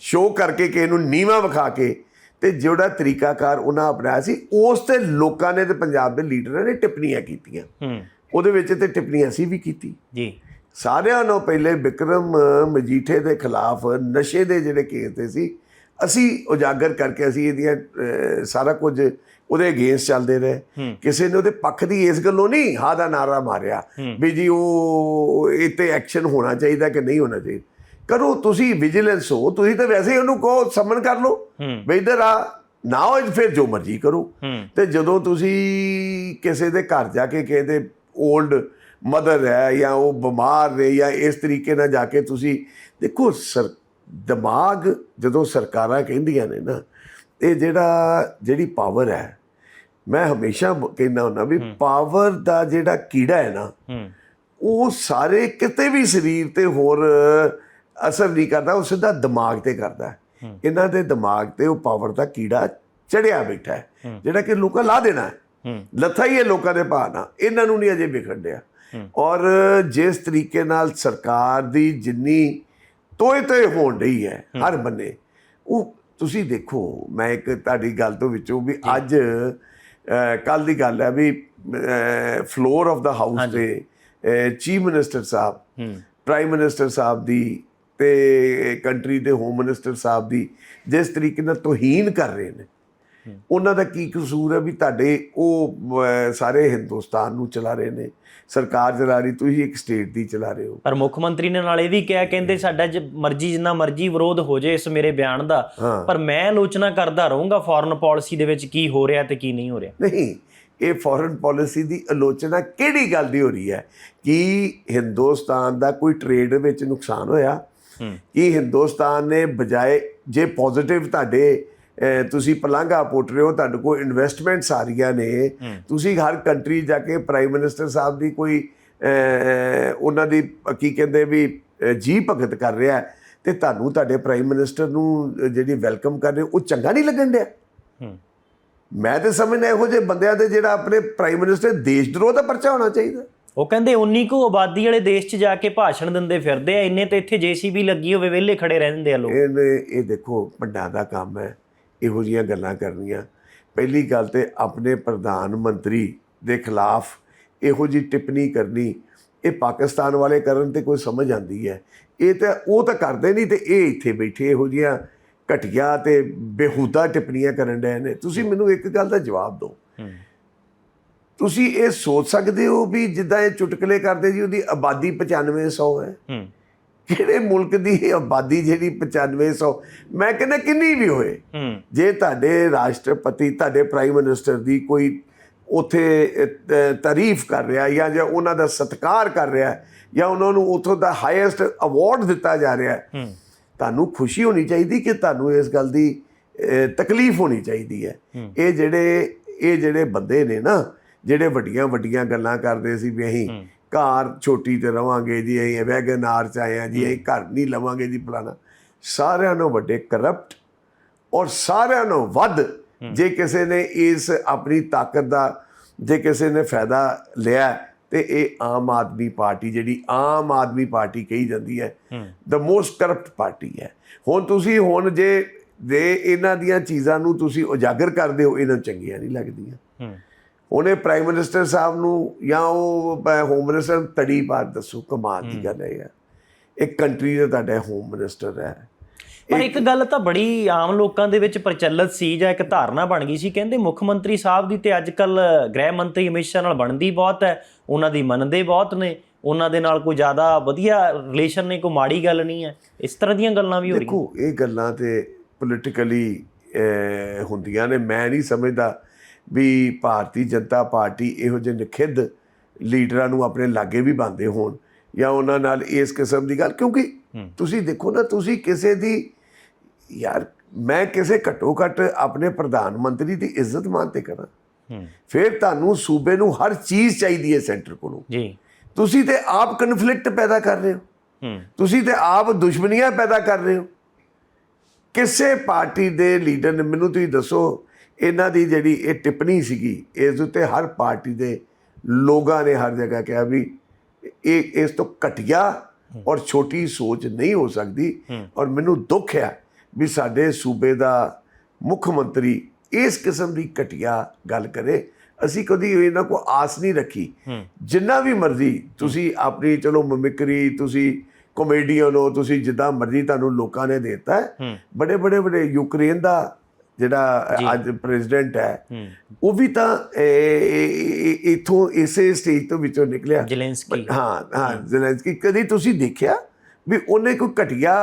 ਸ਼ੋਅ ਕਰਕੇ ਕਿ ਇਹਨੂੰ ਨੀਵਾ ਵਿਖਾ ਕੇ ਤੇ ਜਿਹੜਾ ਤਰੀਕਾਕਾਰ ਉਹਨਾਂ ਅਪਣਾਇਆ ਸੀ ਉਸ ਤੇ ਲੋਕਾਂ ਨੇ ਤੇ ਪੰਜਾਬ ਦੇ ਲੀਡਰਾਂ ਨੇ ਟਿੱਪਣੀਆਂ ਕੀਤੀਆਂ। ਹੂੰ। ਉਹਦੇ ਵਿੱਚ ਤੇ ਟਿੱਪਣੀਆਂ ਸੀ ਵੀ ਕੀਤੀ। ਜੀ। ਸਾਰਿਆਂ ਨੂੰ ਪਹਿਲੇ ਵਿਕਰਮ ਮਜੀਠੇ ਦੇ ਖਿਲਾਫ ਨਸ਼ੇ ਦੇ ਜਿਹੜੇ ਕੇਸ ਤੇ ਸੀ ਅਸੀਂ ਉਜਾਗਰ ਕਰਕੇ ਅਸੀਂ ਇਹਦੀਆਂ ਸਾਰਾ ਕੁਝ ਉਹਦੇ ਅਗੇਂਸਟ ਚੱਲਦੇ ਰਹੇ। ਕਿਸੇ ਨੇ ਉਹਦੇ ਪੱਖ ਦੀ ਇਸ ਗੱਲੋਂ ਨਹੀਂ ਹਾਂ ਦਾ ਨਾਰਾ ਮਾਰਿਆ ਵੀ ਜੀ ਉਹ ਇਹ ਤੇ ਐਕਸ਼ਨ ਹੋਣਾ ਚਾਹੀਦਾ ਕਿ ਨਹੀਂ ਹੋਣਾ ਚਾਹੀਦਾ। ਕਰੋ ਤੁਸੀਂ ਵਿਜੀਲੈਂਸ ਹੋ ਤੁਸੀਂ ਤਾਂ ਵੈਸੇ ਹੀ ਉਹਨੂੰ ਕਹੋ ਸਮਨ ਕਰ ਲਓ। ਵੀ ਇੱਧਰ ਆ ਨਾ ਹੋ ਫਿਰ ਜੋ ਮਰਜ਼ੀ ਕਰੋ। ਤੇ ਜਦੋਂ ਤੁਸੀਂ ਕਿਸੇ ਦੇ ਘਰ ਜਾ ਕੇ ਕਿਸੇ 올ਡ ਮਦਰ ਹੈ ਜਾਂ ਉਹ ਬਿਮਾਰ ਨੇ ਜਾਂ ਇਸ ਤਰੀਕੇ ਨਾਲ ਜਾ ਕੇ ਤੁਸੀਂ ਦੇਖੋ ਸਰ ਦਿਮਾਗ ਜਦੋਂ ਸਰਕਾਰਾਂ ਕਹਿੰਦੀਆਂ ਨੇ ਨਾ ਇਹ ਜਿਹੜਾ ਜਿਹੜੀ ਪਾਵਰ ਹੈ ਮੈਂ ਹਮੇਸ਼ਾ ਕਹਿੰਦਾ ਹੁੰਦਾ ਵੀ ਪਾਵਰ ਦਾ ਜਿਹੜਾ ਕੀੜਾ ਹੈ ਨਾ ਉਹ ਸਾਰੇ ਕਿਤੇ ਵੀ ਸਰੀਰ ਤੇ ਹੋਰ ਅਸਰ ਨਹੀਂ ਕਰਦਾ ਉਹ ਸਿੱਧਾ ਦਿਮਾਗ ਤੇ ਕਰਦਾ। ਇਹਨਾਂ ਦੇ ਦਿਮਾਗ ਤੇ ਉਹ ਪਾਵਰ ਦਾ ਕੀੜਾ ਚੜਿਆ ਬੈਠਾ ਹੈ। ਜਿਹੜਾ ਕਿ ਲੋਕਾਂ ਲਾ ਦੇਣਾ ਲੱਥਾ ਹੀ ਹੈ ਲੋਕਾਂ ਦੇ ਭਾਣਾ ਇਹਨਾਂ ਨੂੰ ਨਹੀਂ ਅਜੇ ਵਿਖਣ ਡਿਆ। ਔਰ ਜਿਸ ਤਰੀਕੇ ਨਾਲ ਸਰਕਾਰ ਦੀ ਜਿੰਨੀ ਤੋਏ ਤੋਏ ਹੋਣ ਰਹੀ ਹੈ ਹਰ ਬੰਨੇ ਉਹ ਤੁਸੀਂ ਦੇਖੋ ਮੈਂ ਇੱਕ ਤੁਹਾਡੀ ਗੱਲ ਤੋਂ ਵਿੱਚੋਂ ਵੀ ਅੱਜ ਕੱਲ ਦੀ ਗੱਲ ਹੈ ਵੀ ਫਲੋਰ ਆਫ ਦਾ ਹਾਊਸ ਤੇ ਚੀਫ ਮਿਨਿਸਟਰ ਸਾਹਿਬ ਪ੍ਰਾਈਮ ਮਿਨਿਸਟਰ ਸਾਹਿਬ ਦੀ ਤੇ ਕੰਟਰੀ ਦੇ ਹੋਮ ਮਿਨਿਸਟਰ ਸਾਹਿਬ ਦੀ ਜਿਸ ਤਰੀਕੇ ਨਾਲ ਤੋਹੀਨ ਕਰ ਰਹੇ ਨੇ ਉਹਨਾਂ ਦਾ ਕੀ ਕਸੂਰ ਹੈ ਵੀ ਤੁਹਾਡੇ ਉਹ ਸਾਰੇ ਹਿੰਦੁਸਤਾਨ ਨੂੰ ਚਲਾ ਰਹੇ ਨੇ ਸਰਕਾਰ ਚਲਾ ਰਹੀ ਤੁਸੀਂ ਇੱਕ ਸਟੇਟ ਦੀ ਚਲਾ ਰਹੇ ਹੋ। ਪਰ ਮੁੱਖ ਮੰਤਰੀ ਨੇ ਨਾਲ ਇਹ ਵੀ ਕਿਹਾ ਕਹਿੰਦੇ ਸਾਡਾ ਜੇ ਮਰਜ਼ੀ ਜਿੰਨਾ ਮਰਜ਼ੀ ਵਿਰੋਧ ਹੋ ਜੇ ਇਸ ਮੇਰੇ ਬਿਆਨ ਦਾ। ਪਰ ਮੈਂ ਆਲੋਚਨਾ ਕਰਦਾ ਰਹੂੰਗਾ ਫੋਰਨ ਪਾਲਿਸੀ ਦੇ ਵਿੱਚ ਕੀ ਹੋ ਰਿਹਾ ਤੇ ਕੀ ਨਹੀਂ ਹੋ ਰਿਹਾ। ਨਹੀਂ ਇਹ ਫੋਰਨ ਪਾਲਿਸੀ ਦੀ ਆਲੋਚਨਾ ਕਿਹੜੀ ਗੱਲ ਦੀ ਹੋ ਰਹੀ ਹੈ? ਕਿ ਹਿੰਦੁਸਤਾਨ ਦਾ ਕੋਈ ਟ੍ਰੇਡ ਵਿੱਚ ਨੁਕਸਾਨ ਹੋਇਆ? ਕਿ ਹਿੰਦੁਸਤਾਨ ਨੇ ਬਜਾਏ ਜੇ ਪੋਜ਼ਿਟਿਵ ਤੁਹਾਡੇ ਤੁਸੀਂ ਪਲਾਂਘਾ ਪੁੱਟ ਰਹੇ ਹੋ ਤੁਹਾਡੇ ਕੋਲ ਇਨਵੈਸਟਮੈਂਟਸ ਆ ਰਹੀਆਂ ਨੇ ਤੁਸੀਂ ਹਰ ਕੰਟਰੀ ਜਾ ਕੇ ਪ੍ਰਾਈਮ ਮਿਨਿਸਟਰ ਸਾਹਿਬ ਦੀ ਕੋਈ ਉਹਨਾਂ ਦੀ ਕੀ ਕਹਿੰਦੇ ਵੀ ਜੀ ਭਗਤ ਕਰ ਰਿਹਾ ਤੇ ਤੁਹਾਨੂੰ ਤੁਹਾਡੇ ਪ੍ਰਾਈਮ ਮਿਨਿਸਟਰ ਨੂੰ ਜਿਹੜੀ ਵੈਲਕਮ ਕਰ ਰਹੇ ਉਹ ਚੰਗਾ ਨਹੀਂ ਲੱਗਣ ਡਿਆ? ਮੈਂ ਤੇ ਸਮਝਦਾ ਇਹੋ ਜਿਹੇ ਬੰਦਿਆਂ ਦੇ ਜਿਹੜਾ ਆਪਣੇ ਪ੍ਰਾਈਮ ਮਿਨਿਸਟਰ ਦੇਸ਼ ਦਰੋਹ ਦਾ ਪਰਚਾ ਹੋਣਾ ਚਾਹੀਦਾ। ਉਹ ਕਹਿੰਦੇ 19 ਕੁ ਆਬਾਦੀ ਵਾਲੇ ਦੇਸ਼ 'ਚ ਜਾ ਕੇ ਭਾਸ਼ਣ ਦਿੰਦੇ ਫਿਰਦੇ ਆ ਇੰਨੇ ਤੇ ਇੱਥੇ ਜੀਸੀਬੀ ਲੱਗੀ ਹੋਵੇ ਵਿਹਲੇ ਖੜੇ ਰਹਿੰਦੇ ਆ ਲੋਕ। ਇਹਨੇ ਇਹ ਦੇਖੋ ਭੰਡਾਂ ਦਾ ਕੰਮ ਹੈ ਇਹੋ ਜੀਆਂ ਗੱਲਾਂ ਕਰਨੀਆਂ। ਪਹਿਲੀ ਗੱਲ ਤੇ ਆਪਣੇ ਪ੍ਰਧਾਨ ਮੰਤਰੀ ਦੇ ਖਿਲਾਫ ਇਹੋ ਜੀ ਟਿੱਪਣੀ ਕਰਨੀ ਇਹ ਪਾਕਿਸਤਾਨ ਵਾਲੇ ਕਰਨ ਤੇ ਕੋਈ ਸਮਝ ਆਂਦੀ ਹੈ। ਇਹ ਤਾਂ ਉਹ ਤਾਂ ਕਰਦੇ ਨਹੀਂ ਤੇ ਇਹ ਇੱਥੇ ਬੈਠੇ ਇਹੋ ਜੀਆਂ ਘਟੀਆ ਤੇ ਬੇਹੂਦਾ ਟਿੱਪਣੀਆਂ ਕਰਨ ਡਏ ਨੇ। ਤੁਸੀਂ ਮੈਨੂੰ ਇੱਕ ਗੱਲ ਦਾ ਜਵਾਬ ਦਿਓ। ਤੁਸੀਂ ਇਹ ਸੋਚ ਸਕਦੇ ਹੋ ਵੀ ਜਿੱਦਾਂ ਇਹ ਚੁਟਕਲੇ ਕਰਦੇ ਜੀ ਉਹਦੀ ਆਬਾਦੀ 9500 ਹੈ। ਹੂੰ। ਕਿਹੜੇ ਮੁਲਕ ਦੀ ਆਬਾਦੀ ਜਿਹੜੀ 9500 ਮੈਂ ਕਹਿੰਦਾ ਕਿੰਨੀ ਵੀ ਹੋਏ। ਹੂੰ। ਜੇ ਤੁਹਾਡੇ ਰਾਸ਼ਟਰਪਤੀ ਤੁਹਾਡੇ ਪ੍ਰਾਈਮ ਮਿਨਿਸਟਰ ਦੀ ਕੋਈ ਉਥੇ ਤਾਰੀਫ ਕਰ ਰਿਹਾ ਜਾਂ ਜਾਂ ਉਹਨਾਂ ਦਾ ਸਤਿਕਾਰ ਕਰ ਰਿਹਾ ਜਾਂ ਉਹਨਾਂ ਨੂੰ ਉਥੋਂ ਦਾ ਹਾਈਐਸਟ ਅਵਾਰਡ ਦਿੱਤਾ ਜਾ ਰਿਹਾ ਹੈ। ਤੁਹਾਨੂੰ ਖੁਸ਼ੀ ਹੋਣੀ ਚਾਹੀਦੀ ਕਿ ਤੁਹਾਨੂੰ ਇਸ ਗੱਲ ਦੀ ਤਕਲੀਫ ਹੋਣੀ ਚਾਹੀਦੀ ਹੈ। ਇਹ ਜਿਹੜੇ ਇਹ ਜਿਹੜੇ ਬੰਦੇ ਨੇ ਨਾ ਜਿਹੜੇ ਵੱਡੀਆਂ ਵੱਡੀਆਂ ਗੱਲਾਂ ਕਰਦੇ ਸੀ ਵੀ ਅਸੀਂ ਕਾਰ ਛੋਟੀ ਤੇ ਰਵਾਂਗੇ ਜੀ ਅਸੀਂ ਵੈਗਨ ਆਰ ਚ ਆਏ ਹਾਂ ਜੀ ਅਸੀਂ ਘਰ ਨਹੀਂ ਲਵਾਂਗੇ ਜੀ ਫਲਾਣਾ। ਸਾਰਿਆਂ ਨੂੰ ਵੱਡੇ ਕਰਪਟ ਔਰ ਸਾਰਿਆਂ ਨੂੰ ਵੱਧ ਜੇ ਕਿਸੇ ਨੇ ਇਸ ਆਪਣੀ ਤਾਕਤ ਦਾ ਜੇ ਕਿਸੇ ਨੇ ਫਾਇਦਾ ਲਿਆ ਤੇ ਇਹ ਆਮ ਆਦਮੀ ਪਾਰਟੀ ਜਿਹੜੀ ਆਮ ਆਦਮੀ ਪਾਰਟੀ ਕਹੀ ਜਾਂਦੀ ਹੈ ਦ ਮੋਸਟ ਕਰਪਟ ਪਾਰਟੀ ਹੈ। ਹੁਣ ਤੁਸੀਂ ਹੁਣ ਜੇ ਦੇ ਇਹਨਾਂ ਦੀਆਂ ਚੀਜ਼ਾਂ ਨੂੰ ਤੁਸੀਂ ਉਜਾਗਰ ਕਰਦੇ ਹੋ ਇਹਨਾਂ ਚੰਗੀਆਂ ਨਹੀਂ ਲੱਗਦੀਆਂ। ਉਹਨੇ ਪ੍ਰਾਈਮ ਮਿਨਿਸਟਰ ਸਾਹਿਬ ਨੂੰ ਜਾਂ ਉਹ ਹੋਮ ਮਿਨਿਸਟਰ ਤੜੀ ਬਾਤ ਦੱਸੋ ਕਮਾਲ ਦੀ ਗੱਲ ਹੈ ਯਾਰ। ਇੱਕ ਕੰਟਰੀ ਦਾ ਤੁਹਾਡਾ ਹੋਮ ਮਿਨਿਸਟਰ ਹੈ। ਪਰ ਇੱਕ ਗੱਲ ਤਾਂ ਬੜੀ ਆਮ ਲੋਕਾਂ ਦੇ ਵਿੱਚ ਪ੍ਰਚਲਿਤ ਸੀ ਜਾਂ ਇੱਕ ਧਾਰਨਾ ਬਣ ਗਈ ਸੀ ਕਹਿੰਦੇ ਮੁੱਖ ਮੰਤਰੀ ਸਾਹਿਬ ਦੀ ਤੇ ਅੱਜ ਕੱਲ ਗ੍ਰਹਿ ਮੰਤਰੀ ਅਮਿਤ ਸ਼ਾਹ ਨਾਲ ਬਣਦੀ ਬਹੁਤ ਹੈ ਉਹਨਾਂ ਦੀ ਮੰਨਦੇ ਬਹੁਤ ਨੇ ਉਹਨਾਂ ਦੇ ਨਾਲ ਕੋਈ ਜ਼ਿਆਦਾ ਵਧੀਆ ਰਿਲੇਸ਼ਨ ਨੇ ਕੋਈ ਮਾੜੀ ਗੱਲ ਨਹੀਂ ਹੈ। ਇਸ ਤਰ੍ਹਾਂ ਦੀਆਂ ਗੱਲਾਂ ਵੀ ਹੋ ਰਹੀਆਂ। ਦੇਖੋ ਇਹ ਗੱਲਾਂ ਤੇ ਪੋਲਿਟੀਕਲੀ ਹੁੰਦੀਆਂ ਨੇ ਮੈਂ ਨਹੀਂ ਸਮਝਦਾ ਵੀ ਭਾਰਤੀ ਜਨਤਾ ਪਾਰਟੀ ਇਹੋ ਜਿਹੇ ਨਖਿੱਧ ਲੀਡਰਾਂ ਨੂੰ ਆਪਣੇ ਲਾਗੇ ਵੀ ਬੰਦੇ ਹੋਣ ਜਾਂ ਉਹਨਾਂ ਨਾਲ ਇਸ ਕਿਸਮ ਦੀ ਗੱਲ ਕਿਉਂਕਿ ਤੁਸੀਂ ਦੇਖੋ ਨਾ ਤੁਸੀਂ ਕਿਸੇ ਦੀ ਯਾਰ ਮੈਂ ਕਿਸੇ ਘੱਟੋ ਘੱਟ ਆਪਣੇ ਪ੍ਰਧਾਨ ਮੰਤਰੀ ਦੀ ਇੱਜ਼ਤ ਮਾਨ ਤੇ ਕਰਾਂ। ਫਿਰ ਤੁਹਾਨੂੰ ਸੂਬੇ ਨੂੰ ਹਰ ਚੀਜ਼ ਚਾਹੀਦੀ ਹੈ ਸੈਂਟਰ ਕੋਲੋਂ। ਜੀ। ਤੁਸੀਂ ਤੇ ਆਪ ਕਨਫਲਿਕਟ ਪੈਦਾ ਕਰ ਰਹੇ ਹੂੰ। ਤੁਸੀਂ ਤੇ ਆਪ ਦੁਸ਼ਮਣੀਆਂ ਪੈਦਾ ਕਰ ਰਹੇ ਹੋ। ਕਿਸੇ ਪਾਰਟੀ ਦੇ ਲੀਡਰ ਨੇ ਮੈਨੂੰ ਤੁਸੀਂ ਦੱਸੋ ਇਹਨਾਂ ਦੀ ਜਿਹੜੀ ਇਹ ਟਿੱਪਣੀ ਸੀਗੀ ਇਸ ਉੱਤੇ ਹਰ ਪਾਰਟੀ ਦੇ ਲੋਕਾਂ ਨੇ ਹਰ ਜਗ੍ਹਾ ਕਿਹਾ ਵੀ ਇਹ ਇਸ ਤੋਂ ਘਟੀਆ ਔਰ ਛੋਟੀ ਸੋਚ ਨਹੀਂ ਹੋ ਸਕਦੀ। ਔਰ ਮੈਨੂੰ ਦੁੱਖ ਹੈ ਵੀ ਸਾਡੇ ਸੂਬੇ ਦਾ ਮੁੱਖ ਮੰਤਰੀ ਇਸ ਕਿਸਮ ਦੀ ਘਟੀਆ ਗੱਲ ਕਰੇ। ਅਸੀਂ ਕਦੀ ਇਹਨਾਂ ਕੋ ਆਸ ਨਹੀਂ ਰੱਖੀ। ਜਿੰਨਾ ਵੀ ਮਰਜ਼ੀ ਤੁਸੀਂ ਆਪਣੀ ਚਲੋ ਮਮਿਕਰੀ ਤੁਸੀਂ ਕਾਮੇਡੀਅਨ ਹੋ ਤੁਸੀਂ ਜਿੱਦਾਂ ਮਰਜ਼ੀ ਤੁਹਾਨੂੰ ਲੋਕਾਂ ਨੇ ਦਿੱਤਾ ਹੈ। ਬੜੇ ਬੜੇ ਬੜੇ ਯੂਕਰੇਨ ਦਾ ਜਿਹੜਾ ਅੱਜ ਪ੍ਰੈਜ਼ੀਡੈਂਟ ਹੈ ਉਹ ਵੀ ਤਾਂ ਇਥੋਂ ਇਸੇ ਸਟੇਜ ਤੋਂ ਵਿੱਚੋਂ ਨਿਕਲਿਆ। ਜ਼ੈਲੈਂਸਕੀ ਹਾਂ ਹਾਂ ਜ਼ੈਲੈਂਸਕੀ ਕਦੀ ਤੁਸੀਂ ਦੇਖਿਆ ਵੀ ਉਹਨੇ ਕੋਈ ਘਟੀਆ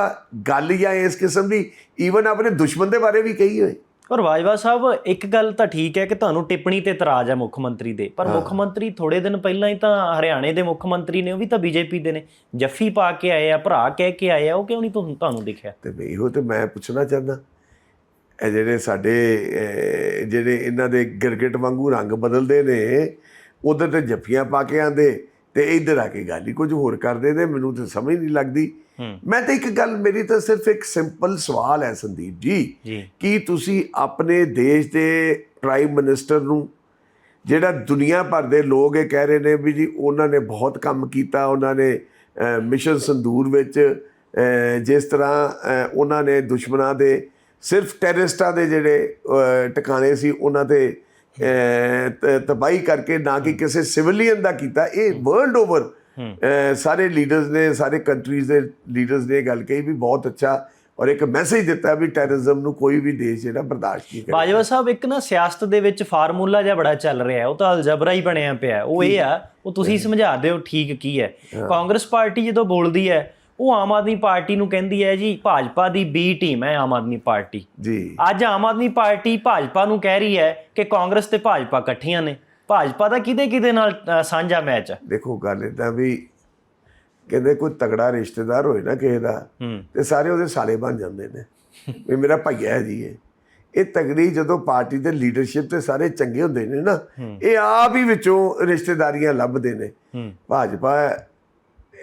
ਗੱਲ ਜਾਂ ਇਸ ਕਿਸਮ ਦੀ ਈਵਨ ਆਪਣੇ ਦੁਸ਼ਮਣ ਦੇ ਬਾਰੇ ਵੀ ਕਹੀ ਹੋਏ? ਪਰ ਬਾਜਵਾ ਸਾਹਿਬ ਇੱਕ ਗੱਲ ਤਾਂ ਠੀਕ ਹੈ ਕਿ ਤੁਹਾਨੂੰ ਟਿੱਪਣੀ ਤੇ ਇਤਰਾਜ਼ ਹੈ ਮੁੱਖ ਮੰਤਰੀ ਦੇ। ਪਰ ਮੁੱਖ ਮੰਤਰੀ ਥੋੜੇ ਦਿਨ ਪਹਿਲਾਂ ਹੀ ਤਾਂ ਹਰਿਆਣੇ ਦੇ ਮੁੱਖ ਮੰਤਰੀ ਨੇ ਉਹ ਵੀ ਤਾਂ ਬੀਜੇਪੀ ਦੇ ਨੇ। ਜੱਫੀ ਪਾ ਕੇ ਆਏ ਆ ਭਰਾ ਕਹਿ ਕੇ ਆਏ ਆ ਉਹ ਕਿਉਂ ਨਹੀਂ ਤੁਹਾਨੂੰ ਦਿਖਿਆ? ਤੇ ਇਹੋ ਤੇ ਮੈਂ ਪੁੱਛਣਾ ਚਾਹੁੰਦਾ ਇਹ ਜਿਹੜੇ ਸਾਡੇ ਜਿਹੜੇ ਇਹਨਾਂ ਦੇ ਗਿਰਗਿਟ ਵਾਂਗੂ ਰੰਗ ਬਦਲਦੇ ਨੇ ਉਧਰ ਤੇ ਜੱਫੀਆਂ ਪਾ ਕੇ ਆਂਦੇ ਤੇ ਇੱਧਰ ਆ ਕੇ ਗੱਲ ਹੀ ਕੁਝ ਹੋਰ ਕਰਦੇ ਨੇ ਮੈਨੂੰ ਤੇ ਸਮਝ ਨਹੀਂ ਲੱਗਦੀ। ਮੈਂ ਤਾਂ ਇੱਕ ਗੱਲ ਮੇਰੀ ਤਾਂ ਸਿਰਫ ਇੱਕ ਸਿੰਪਲ ਸਵਾਲ ਹੈ ਸੰਦੀਪ ਜੀ ਕੀ ਤੁਸੀਂ ਆਪਣੇ ਦੇਸ਼ ਦੇ ਪ੍ਰਾਈਮ ਮਿਨਿਸਟਰ ਨੂੰ ਜਿਹੜਾ ਦੁਨੀਆ ਭਰ ਦੇ ਲੋਕ ਇਹ ਕਹਿ ਰਹੇ ਨੇ ਵੀ ਜੀ ਉਹਨਾਂ ਨੇ ਬਹੁਤ ਕੰਮ ਕੀਤਾ ਉਹਨਾਂ ਨੇ ਮਿਸ਼ਨ ਸੰਦੂਰ ਵਿੱਚ ਜਿਸ ਤਰ੍ਹਾਂ ਉਹਨਾਂ ਨੇ ਦੁਸ਼ਮਣਾਂ ਦੇ ਸਿਰਫ ਟੈਰਰਿਸਟਾਂ ਦੇ ਜਿਹੜੇ ਟਿਕਾਣੇ ਸੀ ਉਹਨਾਂ ਤੇ ਅਹ, ਤ- ਤਬਾਹੀ ਕਰਕੇ ਨਾ ਕਿ ਕਿਸੇ ਸਿਵਲੀਅਨ ਦਾ ਕੀਤਾ। ਇਹ ਵਰਲਡ ਓਵਰ ਸਾਰੇ ਲੀਡਰਸ ਨੇ ਸਾਰੇ ਕੰਟਰੀਜ਼ ਦੇ ਲੀਡਰਸ ਨੇ ਗੱਲ ਕਹੀ ਵੀ ਬਹੁਤ ਅੱਛਾ ਔਰ ਇੱਕ ਮੈਸੇਜ ਦਿੱਤਾ ਵੀ ਟੈਰਰਿਜ਼ਮ ਨੂੰ ਕੋਈ ਵੀ ਦੇਸ਼ ਜਿਹੜਾ ਬਰਦਾਸ਼ਤ ਨਹੀਂ ਕਰੇਗਾ। ਬਾਜਵਾ ਸਾਹਿਬ ਇੱਕ ਨਾ ਸਿਆਸਤ ਦੇ ਵਿੱਚ ਫਾਰਮੂਲਾ ਜਿਹਾ ਬੜਾ ਚੱਲ ਰਿਹਾ ਹੈ ਉਹ ਤਾਂ ਅਲਜਬਰਾ ਹੀ ਬਣਿਆ ਪਿਆ ਹੈ। ਉਹ ਇਹ ਆ ਉਹ ਤੁਸੀਂ ਸਮਝਾ ਦਿਓ ਠੀਕ ਕੀ ਹੈ। ਕਾਂਗਰਸ ਪਾਰਟੀ ਜਦੋਂ ਬੋਲਦੀ ਹੈ ਉਹ ਆਮ ਆਦਮੀ ਪਾਰਟੀ ਨੂੰ ਕਹਿੰਦੀ ਹੈ ਜੀ ਭਾਜਪਾ ਦੀ ਬੀ ਟੀਮ ਹੈ ਆਮ ਆਦਮੀ ਪਾਰਟੀ। ਜੀ। ਅੱਜ ਆਮ ਆਦਮੀ ਪਾਰਟੀ ਭਾਜਪਾ ਨੂੰ ਕਹਿ ਰਹੀ ਹੈ ਕਿ ਕਾਂਗਰਸ ਤੇ ਭਾਜਪਾ ਇਕੱਠੀਆਂ ਨੇ। ਭਾਜਪਾ ਦਾ ਕਿਹਦੇ ਕਿਹਦੇ ਨਾਲ ਸਾਂਝਾ ਮੈਚ ਹੈ? ਦੇਖੋ ਗੱਲ ਇਦਾਂ ਵੀ ਕਹਿੰਦੇ ਕੋਈ ਤਗੜਾ ਰਿਸ਼ਤੇਦਾਰ ਹੋਏ ਨਾ ਕਿਸੇ ਦਾ ਤੇ ਸਾਰੇ ਉਹਦੇ ਸਾਲੇ ਬਣ ਜਾਂਦੇ ਨੇ। ਵੀ ਮੇਰਾ ਭਈਆ ਹੈ ਜੀ ਇਹ। ਇਹ ਤਗੜੀ ਜਦੋਂ ਪਾਰਟੀ ਦੇ ਲੀਡਰਸ਼ਿਪ ਤੇ ਸਾਰੇ ਚੰਗੇ ਹੁੰਦੇ ਨੇ ਨਾ ਇਹ ਆਪ ਹੀ ਵਿੱਚੋਂ ਰਿਸ਼ਤੇਦਾਰੀਆਂ ਲੱਭਦੇ ਨੇ। ਭਾਜਪਾ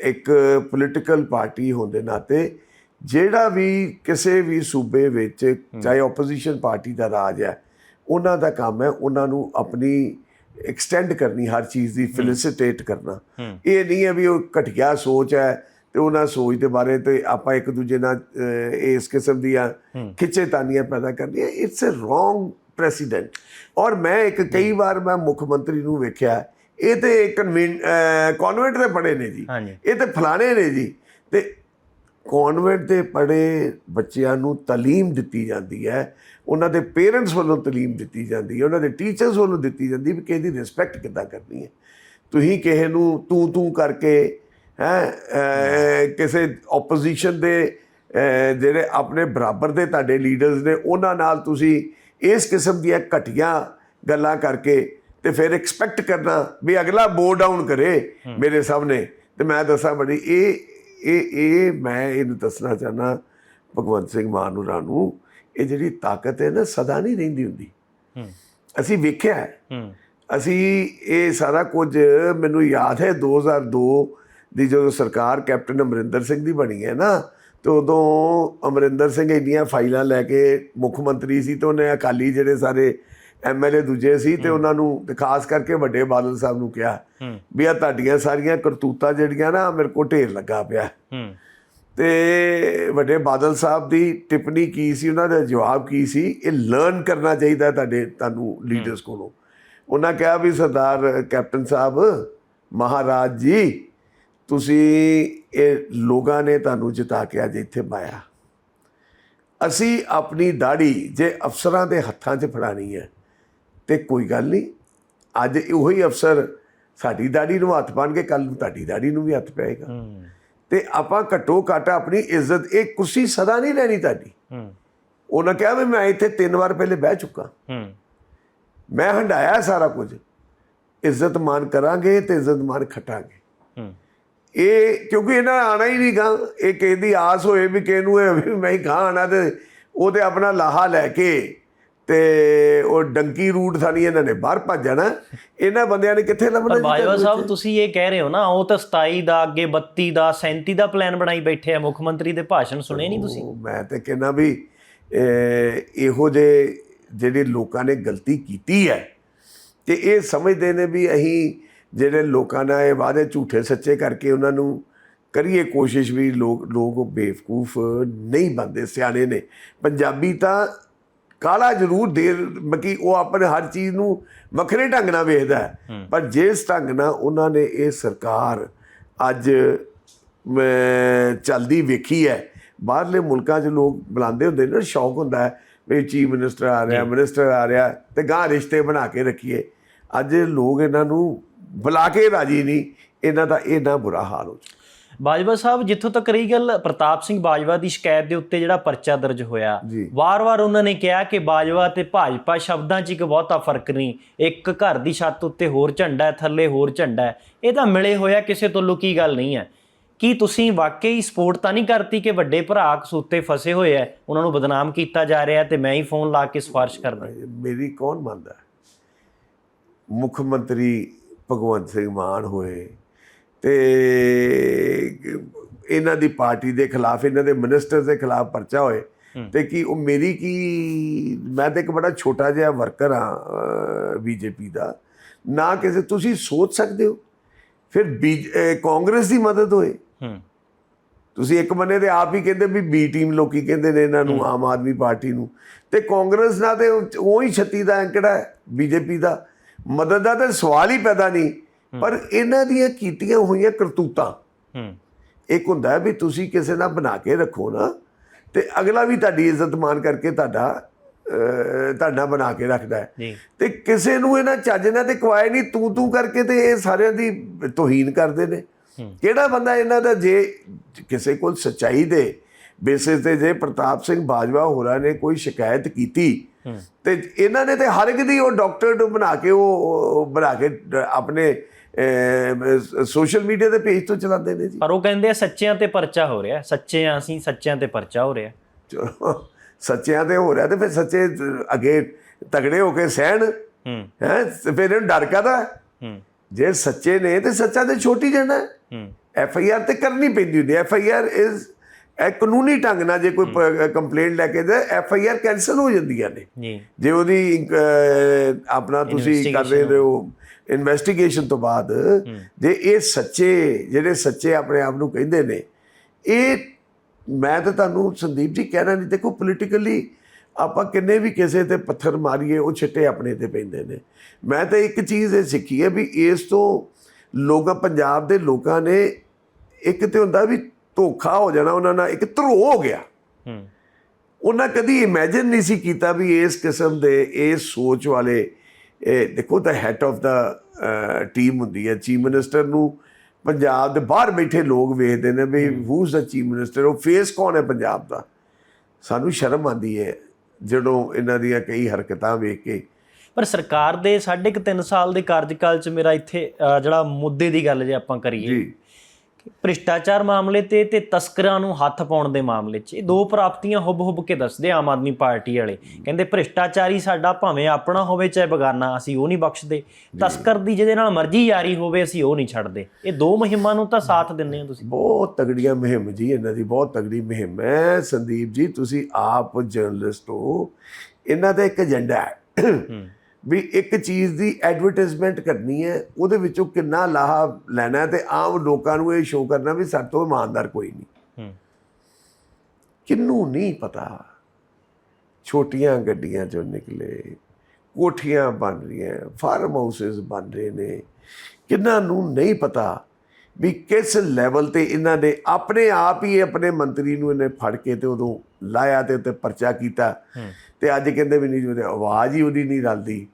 ਇੱਕ ਪੋਲੀਟੀਕਲ ਪਾਰਟੀ ਹੋਣ ਦੇ ਨਾਤੇ ਜਿਹੜਾ ਵੀ ਕਿਸੇ ਵੀ ਸੂਬੇ ਵਿੱਚ ਚਾਹੇ ਆਪੋਜੀਸ਼ਨ ਪਾਰਟੀ ਦਾ ਰਾਜ ਹੈ ਉਹਨਾਂ ਦਾ ਕੰਮ ਹੈ ਉਹਨਾਂ ਨੂੰ ਆਪਣੀ ਐਕਸਟੈਂਡ ਕਰਨੀ ਹਰ ਚੀਜ਼ ਦੀ ਫੈਲਿਸਿਟੇਟ ਕਰਨਾ। ਇਹ ਨਹੀਂ ਹੈ ਵੀ ਉਹ ਘਟੀਆ ਸੋਚ ਹੈ ਤੇ ਉਹਨਾਂ ਸੋਚ ਦੇ ਬਾਰੇ ਤੇ ਆਪਾਂ ਇੱਕ ਦੂਜੇ ਨਾਲ ਇਸ ਕਿਸਮ ਦੀਆਂ ਖਿੱਚੇਤਾਨੀਆਂ ਪੈਦਾ ਕਰਨੀਆਂ ਇਟਸ ਅ ਰੋਂਗ ਪ੍ਰੈਸੀਡੈਂਟ ਔਰ ਮੈਂ ਇੱਕ ਕਈ ਵਾਰ ਮੈਂ ਮੁੱਖ ਮੰਤਰੀ ਨੂੰ ਵੇਖਿਆ ਇਹ ਤੇ ਕਨਵੈਂਟ ਦੇ ਪੜੇ ਨੇ ਜੀ। ਇਹ ਤੇ ਫਲਾਣੇ ਨੇ ਜੀ। ਤੇ ਕਨਵੈਂਟ ਦੇ ਪੜੇ ਬੱਚਿਆਂ ਨੂੰ ਤਾਲੀਮ ਦਿੱਤੀ ਜਾਂਦੀ ਹੈ। ਉਹਨਾਂ ਦੇ ਪੇਰੈਂਟਸ ਵੱਲੋਂ ਤਾਲੀਮ ਦਿੱਤੀ ਜਾਂਦੀ ਹੈ। ਉਹਨਾਂ ਦੇ ਟੀਚਰਸ ਵੱਲੋਂ ਦਿੱਤੀ ਜਾਂਦੀ ਵੀ ਕਿਹਦੀ ਰਿਸਪੈਕਟ ਕਿੱਦਾਂ ਕਰਨੀ ਹੈ। ਤੁਸੀਂ ਕਿਸੇ ਨੂੰ ਤੂੰ ਤੂੰ ਕਰਕੇ ਹੈ ਕਿਸੇ ਆਪੋਜੀਸ਼ਨ ਦੇ ਜਿਹੜੇ ਆਪਣੇ ਬਰਾਬਰ ਦੇ ਤੁਹਾਡੇ ਲੀਡਰਸ ਨੇ ਉਹਨਾਂ ਨਾਲ ਤੁਸੀਂ ਇਸ ਕਿਸਮ ਦੀਆਂ ਘਟੀਆਂ ਗੱਲਾਂ ਕਰਕੇ ਤੇ ਫਿਰ ਐਕਸਪੈਕਟ ਕਰਨਾ ਵੀ ਅਗਲਾ ਬੋ ਡਾਊਨ ਕਰੇ ਮੇਰੇ ਸਾਹਮਣੇ। ਤੇ ਮੈਂ ਦੱਸਾਂ ਬੜੀ ਇਹ ਇਹ ਇਹ ਮੈਂ ਇਹਨੂੰ ਦੱਸਣਾ ਚਾਹਨਾ ਭਗਵੰਤ ਸਿੰਘ ਮਾਨ ਨੂੰ ਇਹ ਜਿਹੜੀ ਤਾਕਤ ਹੈ ਨਾ ਸਦਾ ਨਹੀਂ ਰਹਿੰਦੀ ਹੁੰਦੀ। ਅਸੀਂ ਵੇਖਿਆ ਹੂੰ। ਅਸੀਂ ਇਹ ਸਾਰਾ ਕੁਝ ਮੈਨੂੰ ਯਾਦ ਹੈ 2002 ਦੀ ਜਦੋਂ ਸਰਕਾਰ ਕੈਪਟਨ ਅਮਰਿੰਦਰ ਸਿੰਘ ਦੀ ਬਣੀ ਹੈ ਨਾ ਤੇ ਉਦੋਂ ਅਮਰਿੰਦਰ ਸਿੰਘ ਇੰਨੀਆਂ ਫਾਈਲਾਂ ਲੈ ਕੇ ਮੁੱਖ ਮੰਤਰੀ ਸੀ ਤੇ ਉਹਨੇ ਅਕਾਲੀ ਜਿਹੜੇ ਸਾਰੇ ਐਮਐਲਏ ਦੂਜੇ ਸੀ ਤੇ ਉਹਨਾਂ ਨੂੰ ਤੇ ਖਾਸ ਕਰਕੇ ਵੱਡੇ ਬਾਦਲ ਸਾਹਿਬ ਨੂੰ ਕਿਹਾ ਵੀ ਆ ਤੁਹਾਡੀਆਂ ਸਾਰੀਆਂ ਕਰਤੂਤਾਂ ਜਿਹੜੀਆਂ ਨਾ ਮੇਰੇ ਕੋਲ ਢੇਰ ਲੱਗਾ ਪਿਆ। ਤੇ ਵੱਡੇ ਬਾਦਲ ਸਾਹਿਬ ਦੀ ਟਿੱਪਣੀ ਕੀ ਸੀ ਉਹਨਾਂ ਦਾ ਜਵਾਬ ਕੀ ਸੀ? ਇਹ ਲਰਨ ਕਰਨਾ ਚਾਹੀਦਾ ਤੁਹਾਡੇ ਤੁਹਾਨੂੰ ਲੀਡਰਸ ਕੋਲੋਂ। ਉਹਨਾਂ ਕਿਹਾ ਵੀ ਸਰਦਾਰ ਕੈਪਟਨ ਸਾਹਿਬ ਮਹਾਰਾਜ ਜੀ ਤੁਸੀਂ ਇਹ ਲੋਕਾਂ ਨੇ ਤੁਹਾਨੂੰ ਜਿਤਾ ਕੇ ਅੱਜ ਇੱਥੇ ਪਾਇਆ। ਅਸੀਂ ਆਪਣੀ ਦਾੜੀ ਜੇ ਅਫਸਰਾਂ ਦੇ ਹੱਥਾਂ 'ਚ ਫੜਾਣੀ ਹੈ ਤੇ ਕੋਈ ਗੱਲ ਨਹੀਂ। ਅੱਜ ਉਹੀ ਅਫਸਰ ਸਾਡੀ ਦਾੜੀ ਨੂੰ ਹੱਥ ਪਾਣ ਕੇ ਕੱਲ ਨੂੰ ਤੁਹਾਡੀ ਦਾੜੀ ਨੂੰ ਵੀ ਹੱਥ ਪਏਗਾ। ਤੇ ਆਪਾਂ ਘੱਟੋ ਘੱਟ ਆਪਣੀ ਇੱਜ਼ਤ ਇਹ ਕੁਰਸੀ ਸਦਾ ਨਹੀਂ ਰਹਿਣੀ ਤੁਹਾਡੀ। ਉਹਨਾਂ ਕਿਹਾ ਵੀ ਮੈਂ ਇੱਥੇ ਤਿੰਨ ਵਾਰ ਪਹਿਲੇ ਬਹਿ ਚੁੱਕਾ। ਮੈਂ ਹੰਡਾਇਆ ਸਾਰਾ ਕੁਝ। ਇੱਜ਼ਤ ਮਾਨ ਕਰਾਂਗੇ ਤੇ ਇੱਜ਼ਤ ਮਾਨ ਖਟਾਂਗੇ। ਇਹ ਕਿਉਂਕਿ ਇਹਨਾਂ ਆਣਾ ਹੀ ਨਹੀਂ ਗਾ। ਇਹ ਕਿਸੇ ਦੀ ਆਸ ਹੋਏ ਵੀ ਕਿਸੇ ਨੂੰ ਮੈਂ ਹੀ ਗਾਂ ਆਣਾ ਤੇ ਉਹ ਤੇ ਆਪਣਾ ਲਾਹਾ ਲੈ ਕੇ ਤੇ ਉਹ ਡੰਕੀ ਰੂਟ ਥਾਣੀ ਇਹਨਾਂ ਨੇ ਬਾਹਰ ਭੱਜ ਜਾਣਾ ਇਹਨਾਂ ਬੰਦਿਆਂ ਨੇ ਕਿੱਥੇ ਲੱਭਣਾ ਜੀ ਬਾਜਵਾ ਤੁਹਾਨੂੰ ਸਾਹਿਬ ਤੁਸੀਂ ਇਹ ਕਹਿ ਰਹੇ ਹੋ ਨਾ ਉਹ ਤਾਂ 27 ਦਾ ਅੱਗੇ 32 ਦਾ 37 ਦਾ ਪਲਾਨ ਬਣਾਈ ਬੈਠੇ ਆ ਮੁੱਖ ਮੰਤਰੀ ਦੇ ਭਾਸ਼ਣ ਸੁਣੇ ਨਹੀਂ ਤੁਸੀਂ? ਮੈਂ ਤੇ ਕਹਿੰਦਾ ਵੀ ਇਹੋ ਜੇ ਜਿਹੜੇ ਲੋਕਾਂ ਨੇ ਗਲਤੀ ਕੀਤੀ ਹੈ ਤੇ ਇਹ ਸਮਝਦੇ ਨੇ ਵੀ ਅਸੀਂ ਜਿਹੜੇ ਲੋਕਾਂ ਨਾਲ ਇਹ ਵਾਅਦੇ ਝੂਠੇ ਸੱਚੇ ਕਰਕੇ ਉਹਨਾਂ ਨੂੰ ਕਰੀਏ ਕੋਸ਼ਿਸ਼ ਵੀ ਲੋਕ ਲੋਕ ਬੇਵਕੂਫ ਨਹੀਂ ਬੰਦੇ ਸਿਆਣੇ ਨੇ। ਪੰਜਾਬੀ ਤਾਂ ਕਾਲਾ ਜ਼ਰੂਰ ਦੇਰ ਮਕੀ ਉਹ ਆਪਣੇ ਹਰ ਚੀਜ਼ ਨੂੰ ਵੱਖਰੇ ਢੰਗ ਨਾਲ ਵੇਖਦਾ ਹੈ। ਪਰ ਜਿਸ ਢੰਗ ਨਾਲ ਉਹਨਾਂ ਨੇ ਇਹ ਸਰਕਾਰ ਅੱਜ ਚਲਦੀ ਵੇਖੀ ਹੈ ਬਾਹਰਲੇ ਮੁਲਕਾਂ 'ਚ ਲੋਕ ਬੁਲਾਉਂਦੇ ਹੁੰਦੇ ਨੇ ਨਾ, ਸ਼ੌਕ ਹੁੰਦਾ ਹੈ ਵੀ ਚੀਫ ਮਿਨਿਸਟਰ ਆ ਰਿਹਾ ਮਿਨਿਸਟਰ ਆ ਰਿਹਾ ਤੇ ਗਾਂ ਰਿਸ਼ਤੇ ਬਣਾ ਕੇ ਰੱਖੀਏ। ਅੱਜ ਲੋਕ ਇਹਨਾਂ ਨੂੰ ਬੁਲਾ ਕੇ ਰਾਜੀ ਨਹੀਂ ਇਹਨਾਂ ਦਾ ਇਹ ਨਾ ਬੁਰਾ ਹਾਲ ਹੋ ਚੁੱਕਾ। ਬਾਜਵਾ ਸਾਹਿਬ ਜਿੱਥੋਂ ਤੱਕ ਰਹੀ ਗੱਲ ਪ੍ਰਤਾਪ ਸਿੰਘ ਬਾਜਵਾ ਦੀ ਸ਼ਿਕਾਇਤ ਦੇ ਉੱਤੇ ਜਿਹੜਾ ਪਰਚਾ ਦਰਜ ਹੋਇਆ। ਵਾਰ-ਵਾਰ ਉਹਨਾਂ ਨੇ ਕਿਹਾ ਕਿ ਬਾਜਵਾ ਤੇ ਭਾਜਪਾ ਸ਼ਬਦਾਂ 'ਚ ਇੱਕ ਬਹੁਤਾ ਫ਼ਰਕ ਨਹੀਂ। ਇੱਕ ਘਰ ਦੀ ਛੱਤ ਉੱਤੇ ਹੋਰ ਝੰਡਾ ਹੈ ਥੱਲੇ ਹੋਰ ਝੰਡਾ ਹੈ। ਇਹ ਤਾਂ ਮਿਲੇ ਹੋਇਆ ਕਿਸੇ ਤੋਂ ਲੁਕੀ ਗੱਲ ਨਹੀਂ ਹੈ। ਕੀ ਤੁਸੀਂ ਵਾਕਈ ਸਪੋਰਟ ਤਾਂ ਨਹੀਂ ਕਰਤੀ ਕਿ ਵੱਡੇ ਭਰਾ ਕਸੂਤੇ ਫਸੇ ਹੋਏ ਐ ਉਹਨਾਂ ਨੂੰ ਬਦਨਾਮ ਕੀਤਾ ਜਾ ਰਿਹਾ ਤੇ ਮੈਂ ਹੀ ਫੋਨ ਲਾ ਕੇ ਸਿਫਾਰਿਸ਼ ਕਰਦਾ ਮੇਰੀ ਕੌਣ ਮੰਨਦਾ? ਮੁੱਖ ਮੰਤਰੀ ਭਗਵੰਤ ਸਿੰਘ ਮਾਨ ਹੋਏ ਤੇ ਇਹਨਾਂ ਦੀ ਪਾਰਟੀ ਦੇ ਖਿਲਾਫ ਇਹਨਾਂ ਦੇ ਮਿਨਿਸਟਰ ਦੇ ਖਿਲਾਫ ਪਰਚਾ ਹੋਏ। ਤੇ ਕੀ ਉਹ ਮੇਰੀ ਕੀ ਮੈਂ ਤਾਂ ਇੱਕ ਬੜਾ ਛੋਟਾ ਜਿਹਾ ਵਰਕਰ ਆ ਬੀਜੇਪੀ ਦਾ। ਨਾ ਕਿਸੇ ਤੁਸੀਂ ਸੋਚ ਸਕਦੇ ਹੋ? ਫਿਰ ਕਾਂਗਰਸ ਦੀ ਮਦਦ ਹੋਏ। ਹੂੰ। ਤੁਸੀਂ ਇੱਕ ਬੰਨੇ ਤੇ ਆਪ ਹੀ ਕਹਿੰਦੇ ਵੀ ਬੀ ਟੀਮ ਲੋਕੀ ਕਹਿੰਦੇ ਨੇ ਇਹਨਾਂ ਨੂੰ ਆਮ ਆਦਮੀ ਪਾਰਟੀ ਨੂੰ। ਤੇ ਕਾਂਗਰਸ ਨਾਲ ਤੇ ਉਹ ਹੀ 36 ਦਾ ਅੰਕੜਾ ਹੈ ਬੀਜੇਪੀ ਦਾ। ਮਦਦ ਦਾ ਤਾਂ ਸਵਾਲ ਹੀ ਪੈਦਾ ਨਹੀਂ। ਪਰ ਇਹਨਾਂ ਦੀਆਂ ਕੀਤੀਆਂ ਹੋਈਆਂ ਕਰਤੂਤਾਂ। ਹੂੰ। ਇੱਕ ਹੁੰਦਾ ਵੀ ਤੁਸੀਂ ਕਿਸੇ ਨਾਲ ਬਣਾ ਕੇ ਰੱਖੋ ਨਾ ਤੇ ਅਗਲਾ ਵੀ ਤੁਹਾਡੀ ਇੱਜ਼ਤ ਮਾਨ ਕਰਕੇ ਤੁਹਾਡਾ ਤੁਹਾਡਾ ਬਣਾ ਕੇ ਰੱਖਦਾ ਹੈ। ਤੇ ਕਿਸੇ ਨੂੰ ਇਹਨਾਂ ਚੱਜ ਨਾਲ ਤੇ ਕਵਾਏ ਨਹੀਂ ਤੂੰ ਤੂੰ ਕਰਕੇ ਤੇ ਇਹ ਸਾਰਿਆਂ ਦੀ ਤੋਹੀਨ ਕਰਦੇ ਨੇ। ਕਿਹੜਾ ਬੰਦਾ ਇਹਨਾਂ ਦਾ ਜੇ ਕਿਸੇ ਕੋਲ ਸਚਾਈ ਦੇ ਬੇਸਿਸ ਤੇ ਜੇ ਪ੍ਰਤਾਪ ਸਿੰਘ ਬਾਜਵਾ ਹੋਰਾਂ ਨੇ ਕੋਈ ਸ਼ਿਕਾਇਤ ਕੀਤੀ ਤੇ ਇਹਨਾਂ ਨੇ ਤੇ ਹਰ ਇੱਕ ਦੀ ਉਹ ਡਾਕਟਰ ਨੂੰ ਬਣਾ ਕੇ ਉਹ ਬਣਾ ਕੇ ਆਪਣੇ ਸੋਸ਼ਲ ਮੀਡੀਆ ਦੇ ਪੇਜ ਤੋਂ ਚਲਾਉਂਦੇ ਨੇ ਜੀ। ਪਰ ਉਹ ਕਹਿੰਦੇ ਆ ਸੱਚਿਆਂ ਤੇ ਪਰਚਾ ਹੋ ਰਿਹਾ। ਸੱਚੇ ਆ ਅਸੀਂ ਸੱਚਿਆਂ ਤੇ ਪਰਚਾ ਹੋ ਰਿਹਾ। ਚਲੋ ਸੱਚਿਆਂ ਤੇ ਹੋ ਰਿਹਾ ਤੇ ਫਿਰ ਸੱਚੇ ਅੱਗੇ ਤਗੜੇ ਹੋ ਕੇ ਸਹਿਣ ਹੂੰ। ਹੈ ਫਿਰ ਇਹਨੂੰ ਡਰ ਕਾਹਦਾ? ਹੂੰ। ਜੇ ਸੱਚੇ ਨੇ ਤੇ ਸੱਚਾ ਤੇ ਛੋਟੀ ਜਾਣਾ ਹੂੰ। ਐਫ ਆਈ ਆਰ ਤੇ ਕਰਨੀ ਪੈਂਦੀ ਹੁੰਦੀ ਐਫ ਆਈ ਆਰ ਇਜ਼ ਇਹ ਕਾਨੂੰਨੀ ਢੰਗ ਨਾਲ ਜੇ ਕੋਈ ਕੰਪਲੇਂਟ ਲੈ ਕੇ ਜਾਏ ਐਫ ਆਈ ਆਰ ਕੈਨਸਲ ਹੋ ਜਾਂਦੀਆਂ ਨੇ। ਜੀ। ਉਹਦੀ ਆਪਣਾ ਤੁਸੀਂ ਕਰ ਰਹੇ ਹੋ ਇਨਵੈਸਟੀਗੇਸ਼ਨ ਤੋਂ ਬਾਅਦ ਜੇ ਇਹ ਸੱਚੇ ਜਿਹੜੇ ਸੱਚੇ ਆਪਣੇ ਆਪ ਨੂੰ ਕਹਿੰਦੇ ਨੇ ਇਹ ਮੈਂ ਤਾਂ ਤੁਹਾਨੂੰ ਸੰਦੀਪ ਜੀ ਕਹਿਣਾ ਨਹੀਂ ਦੇਖੋ ਪੋਲੀਟੀਕਲੀ ਆਪਾਂ ਕਿੰਨੇ ਵੀ ਕਿਸੇ ਤੇ ਪੱਥਰ ਮਾਰੀਏ ਉਹ ਛਿੱਟੇ ਆਪਣੇ ਤੇ ਪੈਂਦੇ ਨੇ। ਮੈਂ ਤਾਂ ਇੱਕ ਚੀਜ਼ ਇਹ ਸਿੱਖੀ ਹੈ ਵੀ ਇਸ ਤੋਂ ਲੋਕਾਂ ਪੰਜਾਬ ਦੇ ਲੋਕਾਂ ਨੇ ਇੱਕ ਤੇ ਹੁੰਦਾ ਵੀ ਧੋਖਾ ਹੋ ਜਾਣਾ ਉਹਨਾਂ ਨਾਲ ਇੱਕ ਧਰੋ ਹੋ ਗਿਆ। ਹੂੰ। ਉਹਨਾਂ ਕਦੀ ਇਮੇਜਿਨ ਨਹੀਂ ਸੀ ਕੀਤਾ ਵੀ ਇਸ ਕਿਸਮ ਦੇ ਇਸ ਸੋਚ ਵਾਲੇ ਇਹ ਦੇਖੋ ਤਾਂ ਹੈਡ ਆਫ ਦਾ ਟੀਮ ਹੁੰਦੀ ਹੈ ਚੀਫ ਮਿਨਿਸਟਰ ਨੂੰ ਪੰਜਾਬ ਦੇ ਬਾਹਰ ਬੈਠੇ ਲੋਕ ਵੇਖਦੇ ਨੇ ਵੀ who. Is the chief minister ਉਹ ਫੇਸ ਕੌਣ ਹੈ ਪੰਜਾਬ ਦਾ? ਸਾਨੂੰ ਸ਼ਰਮ ਆਉਂਦੀ ਹੈ ਜਦੋਂ ਇਹਨਾਂ ਦੀਆਂ ਕਈ ਹਰਕਤਾਂ ਵੇਖ ਕੇ। ਪਰ ਸਰਕਾਰ ਦੇ ਸਾਢੇ ਕੁ ਤਿੰਨ ਸਾਲ ਦੇ ਕਾਰਜਕਾਲ ਚ ਮੇਰਾ ਇੱਥੇ ਜਿਹੜਾ ਮੁੱਦੇ ਦੀ ਗੱਲ ਜੇ ਆਪਾਂ ਕਰੀਏ ਜੀ। ਭ੍ਰਿਸ਼ਟਾਚਾਰ ਮਾਮਲੇ ਤੇ ਤੇ ਤਸਕਰਾਂ ਨੂੰ ਹੱਥ ਪਾਉਣ ਦੇ ਮਾਮਲੇ 'ਚ ਇਹ ਦੋ ਪ੍ਰਾਪਤੀਆਂ ਹੁਬ-ਹੁਬ ਕੇ ਦੱਸਦੇ ਆਮ ਆਦਮੀ ਪਾਰਟੀ ਵਾਲੇ। ਕਹਿੰਦੇ ਭ੍ਰਿਸ਼ਟਾਚਾਰੀ ਸਾਡਾ ਭਾਵੇਂ ਆਪਣਾ ਹੋਵੇ ਚਾਹੇ ਬਗਾਨਾ ਅਸੀਂ ਉਹ ਨਹੀਂ ਬਖਸ਼ਦੇ। ਤਸਕਰ ਦੀ ਜਿਹਦੇ ਨਾਲ ਮਰਜ਼ੀ ਯਾਰੀ ਹੋਵੇ ਅਸੀਂ ਉਹ ਨਹੀਂ ਛੱਡਦੇ। ਇਹ ਦੋ ਮੁਹਿੰਮਾਂ ਨੂੰ ਤਾਂ ਸਾਥ ਦਿੰਦੇ ਹੋ ਤੁਸੀਂ। ਬਹੁਤ ਤਗੜੀਆਂ ਮੁਹਿੰਮ ਜੀ ਇਹਨਾਂ ਦੀ ਬਹੁਤ ਤਗੜੀ ਮੁਹਿੰਮ ਹੈ। ਸੰਦੀਪ ਜੀ ਤੁਸੀਂ ਆਪ ਜਰਨਲਿਸਟ ਹੋ। ਇਹਨਾਂ ਦਾ ਇੱਕ ਏਜੰਡਾ ਹੈ। ਵੀ ਇੱਕ ਚੀਜ਼ ਦੀ ਐਡਵਰਟਾਈਜ਼ਮੈਂਟ ਕਰਨੀ ਹੈ ਉਹਦੇ ਵਿੱਚੋਂ ਕਿੰਨਾ ਲਾਹਾ ਲੈਣਾ ਤੇ ਆਮ ਲੋਕਾਂ ਨੂੰ ਇਹ ਸ਼ੋਅ ਕਰਨਾ ਵੀ ਸਾਡੇ ਤੋਂ ਇਮਾਨਦਾਰ ਕੋਈ ਨਹੀਂ। ਹੂੰ। ਕਿੰਨੂੰ ਨਹੀਂ ਪਤਾ ਛੋਟੀਆਂ ਗੱਡੀਆਂ ਚੋਂ ਨਿਕਲੇ ਕੋਠੀਆਂ ਬਣ ਰਹੀਆਂ ਫਾਰਮ ਹਾਊਸਸ ਬਣ ਰਹੇ ਨੇ ਕਿੰਨਾਂ ਨੂੰ ਨਹੀਂ ਪਤਾ ਵੀ ਕਿਸ ਲੈਵਲ ਤੇ ਇਹਨਾਂ ਨੇ ਆਪਣੇ ਆਪ ਹੀ ਆਪਣੇ ਮੰਤਰੀ ਨੂੰ ਇਹਨੇ ਫੜ ਕੇ ਤੇ ਉਦੋਂ ਲਾਇਆ ਤੇ ਉੱਤੇ ਪਰਚਾ ਕੀਤਾ ਤੇ ਅੱਜ ਕਹਿੰਦੇ ਵੀ ਨਹੀਂ ਉਹਦੇ ਆਵਾਜ਼ ਹੀ ਉਹਦੀ ਨਹੀਂ ਰਲਦੀ।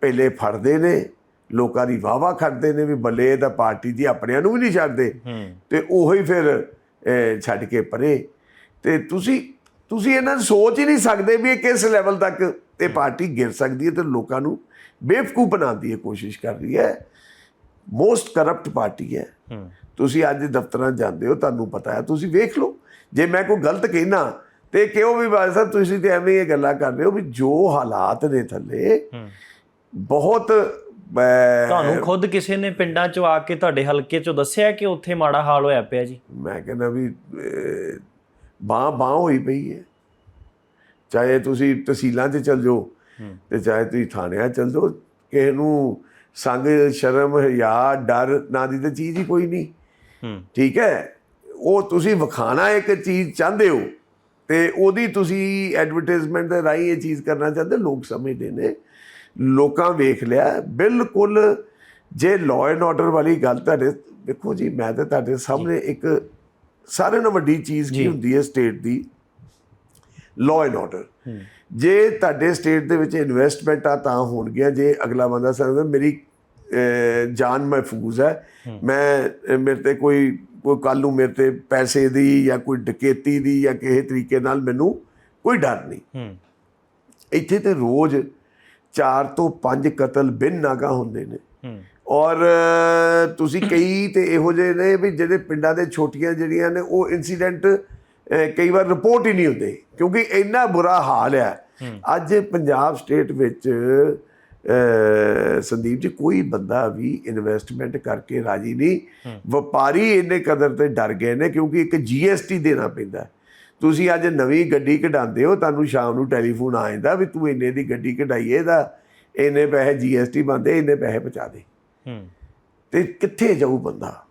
ਪਹਿਲੇ ਫੜਦੇ ਨੇ ਲੋਕਾਂ ਦੀ ਵਾਵਾ ਖੜਦੇ ਨੇ ਵੀ ਬੱਲੇ ਦਾ ਪਾਰਟੀ ਦੀ ਆਪਣਿਆਂ ਨੂੰ ਵੀ ਨਹੀਂ ਛੱਡਦੇ। ਤੇ ਉਹੀ ਫਿਰ ਛੱਡ ਕੇ ਪਰੇ। ਤੇ ਤੁਸੀਂ ਤੁਸੀਂ ਇਹਨਾਂ ਨੂੰ ਸੋਚ ਹੀ ਨਹੀਂ ਸਕਦੇ ਵੀ ਇਹ ਕਿਸ ਲੈਵਲ ਤੱਕ ਇਹ ਪਾਰਟੀ ਗਿਰ ਸਕਦੀ ਹੈ ਤੇ ਲੋਕਾਂ ਨੂੰ ਬੇਵਕੂਫ ਬਣਾਉਣ ਦੀ ਕੋਸ਼ਿਸ਼ ਕਰ ਰਹੀ ਹੈ। ਮੋਸਟ ਕਰਪਟ ਪਾਰਟੀ ਹੈ। ਤੁਸੀਂ ਅੱਜ ਦਫ਼ਤਰਾਂ ਜਾਂਦੇ ਹੋ ਤੁਹਾਨੂੰ ਪਤਾ ਹੈ। ਤੁਸੀਂ ਵੇਖ ਲਓ। ਜੇ ਮੈਂ ਕੋਈ ਗਲਤ ਕਹਿਣਾ ਤੇ ਕਿਉਂ ਵੀ ਬਾਦ ਸਾਹਿਬ ਤੁਸੀਂ ਤੇ ਐਵੇਂ ਇਹ ਗੱਲਾਂ ਕਰ ਰਹੇ ਹੋ ਵੀ ਜੋ ਹਾਲਾਤ ਨੇ ਥੱਲੇ ਬਹੁਤ ਤੁਹਾਨੂੰ ਖੁਦ ਕਿਸੇ ਨੇ ਪਿੰਡਾਂ 'ਚੋਂ ਆ ਕੇ ਤੁਹਾਡੇ ਹਲਕੇ 'ਚੋਂ ਦੱਸਿਆ ਕਿ ਉੱਥੇ ਮਾੜਾ ਹਾਲ ਹੋਇਆ ਪਿਆ ਜੀ? ਮੈਂ ਕਹਿੰਦਾ ਵੀ ਬਾਹ ਬਾਹ ਹੋਈ ਪਈ ਹੈ। ਚਾਹੇ ਤੁਸੀਂ ਤਹਿਸੀਲਾਂ 'ਚ ਚਲ ਜਾਓ ਤੇ ਚਾਹੇ ਤੁਸੀਂ ਥਾਣਿਆਂ ਚਲ ਜਾਓ ਕਿਸੇ ਨੂੰ ਸੰਗ ਸ਼ਰਮ ਹਿਆ ਡਰ ਨਾ ਦੀ ਤਾਂ ਚੀਜ਼ ਹੀ ਕੋਈ ਨਹੀਂ। ਠੀਕ ਹੈ? ਉਹ ਤੁਸੀਂ ਵਿਖਾਣਾ ਇੱਕ ਚੀਜ਼ ਚਾਹੁੰਦੇ ਹੋ ਤੇ ਉਹਦੀ ਤੁਸੀਂ ਐਡਵਰਟਾਈਜ਼ਮੈਂਟ ਦੇ ਰਾਹੀਂ ਇਹ ਚੀਜ਼ ਕਰਨਾ ਚਾਹੁੰਦੇ ਲੋਕ ਸਮਝਦੇ ਨੇ। ਲੋਕਾਂ ਵੇਖ ਲਿਆ ਬਿਲਕੁਲ ਜੇ ਲਾਅ ਐਂਡ ਆਰਡਰ ਵਾਲੀ ਗੱਲ ਤੁਹਾਡੇ ਦੇਖੋ ਜੀ ਮੈਂ ਤਾਂ ਤੁਹਾਡੇ ਸਾਹਮਣੇ ਇੱਕ ਸਾਰਿਆਂ ਨਾਲੋਂ ਵੱਡੀ ਚੀਜ਼ ਕੀ ਹੁੰਦੀ ਹੈ ਸਟੇਟ ਦੀ? ਲਾਅ ਐਂਡ ਆਰਡਰ ਜੇ ਤੁਹਾਡੇ ਸਟੇਟ ਦੇ ਵਿੱਚ ਇਨਵੈਸਟਮੈਂਟਾਂ ਤਾਂ ਹੋਣਗੀਆਂ ਜੇ ਅਗਲਾ ਬੰਦਾ ਸਮਝਦਾ ਮੇਰੀ ਜਾਨ ਮਹਿਫੂਜ਼ ਹੈ। ਮੈਂ ਮੇਰੇ ਤੇ ਕੋਈ ਕੋਈ ਕੱਲ ਨੂੰ ਮੇਰੇ ਤੇ ਪੈਸੇ ਦੀ ਜਾਂ ਕੋਈ ਡਕੈਤੀ ਦੀ ਜਾਂ ਕਿਸੇ ਤਰੀਕੇ ਨਾਲ ਮੈਨੂੰ ਕੋਈ ਡਰ ਨਹੀਂ। ਇੱਥੇ ਤੇ ਰੋਜ਼ 4 ਤੋਂ 5 ਕਤਲ ਬਿਨ ਨਾਗਾ ਹੁੰਦੇ ਨੇ। ਔਰ ਤੁਸੀਂ ਕਈ ਤੇ ਇਹੋ ਜਿਹੇ ਨੇ ਵੀ ਜਿਹੜੇ ਪਿੰਡਾਂ ਦੇ ਛੋਟੀਆਂ ਜਿਹੜੀਆਂ ਨੇ ਉਹ ਇਨਸੀਡੈਂਟ ਕਈ ਵਾਰ ਰਿਪੋਰਟ ਹੀ ਨਹੀਂ ਹੁੰਦੇ। ਕਿਉਂਕਿ ਇੰਨਾ ਬੁਰਾ ਹਾਲ ਹੈ। ਅੱਜ ਪੰਜਾਬ ਸਟੇਟ ਵਿੱਚ ਸੰਦੀਪ ਜੀ ਕੋਈ ਬੰਦਾ ਵੀ ਇਨਵੈਸਟਮੈਂਟ ਕਰਕੇ ਰਾਜੀ ਨਹੀਂ। ਵਪਾਰੀ ਇੰਨੇ ਕਦਰ ਤੇ ਡਰ ਗਏ ਨੇ ਕਿਉਂਕਿ ਇੱਕ ਜੀਐਸਟੀ ਦੇਣਾ ਪੈਂਦਾ। ਤੁਸੀਂ ਅੱਜ ਨਵੀਂ ਗੱਡੀ ਕਢਾਉਂਦੇ ਹੋ ਤੁਹਾਨੂੰ ਸ਼ਾਮ ਨੂੰ ਟੈਲੀਫੋਨ ਆ ਜਾਂਦਾ ਵੀ ਤੂੰ ਇੰਨੇ ਦੀ ਗੱਡੀ ਕਢਾਈਏ ਦਾ ਇੰਨੇ ਪੈਸੇ ਜੀਐਸਟੀ ਬੰਦੇ ਇੰਨੇ ਪੈਸੇ ਪਹੁੰਚਾ ਦੇ। ਹੂੰ। ਤੇ ਕਿੱਥੇ ਜਾਊ ਬੰਦਾ?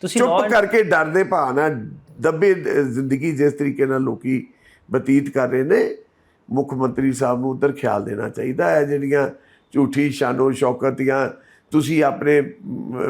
ਤੁਸੀਂ ਚੁੱਪ ਕਰਕੇ ਡਰ ਦੇ ਨਾਲ ਦੱਬੇ ਜ਼ਿੰਦਗੀ ਜਿਸ ਤਰੀਕੇ ਨਾਲ ਲੋਕੀ ਬਤੀਤ ਕਰ ਰਹੇ ਨੇ ਮੁੱਖ ਮੰਤਰੀ ਸਾਹਿਬ ਨੂੰ ਉਧਰ ਖਿਆਲ ਦੇਣਾ ਚਾਹੀਦਾ ਹੈ ਜਿਹੜੀਆਂ ਝੂਠੀ ਸ਼ਾਨੋ ਸ਼ੌਕਤੀਆਂ ਤੁਸੀਂ ਆਪਣੇ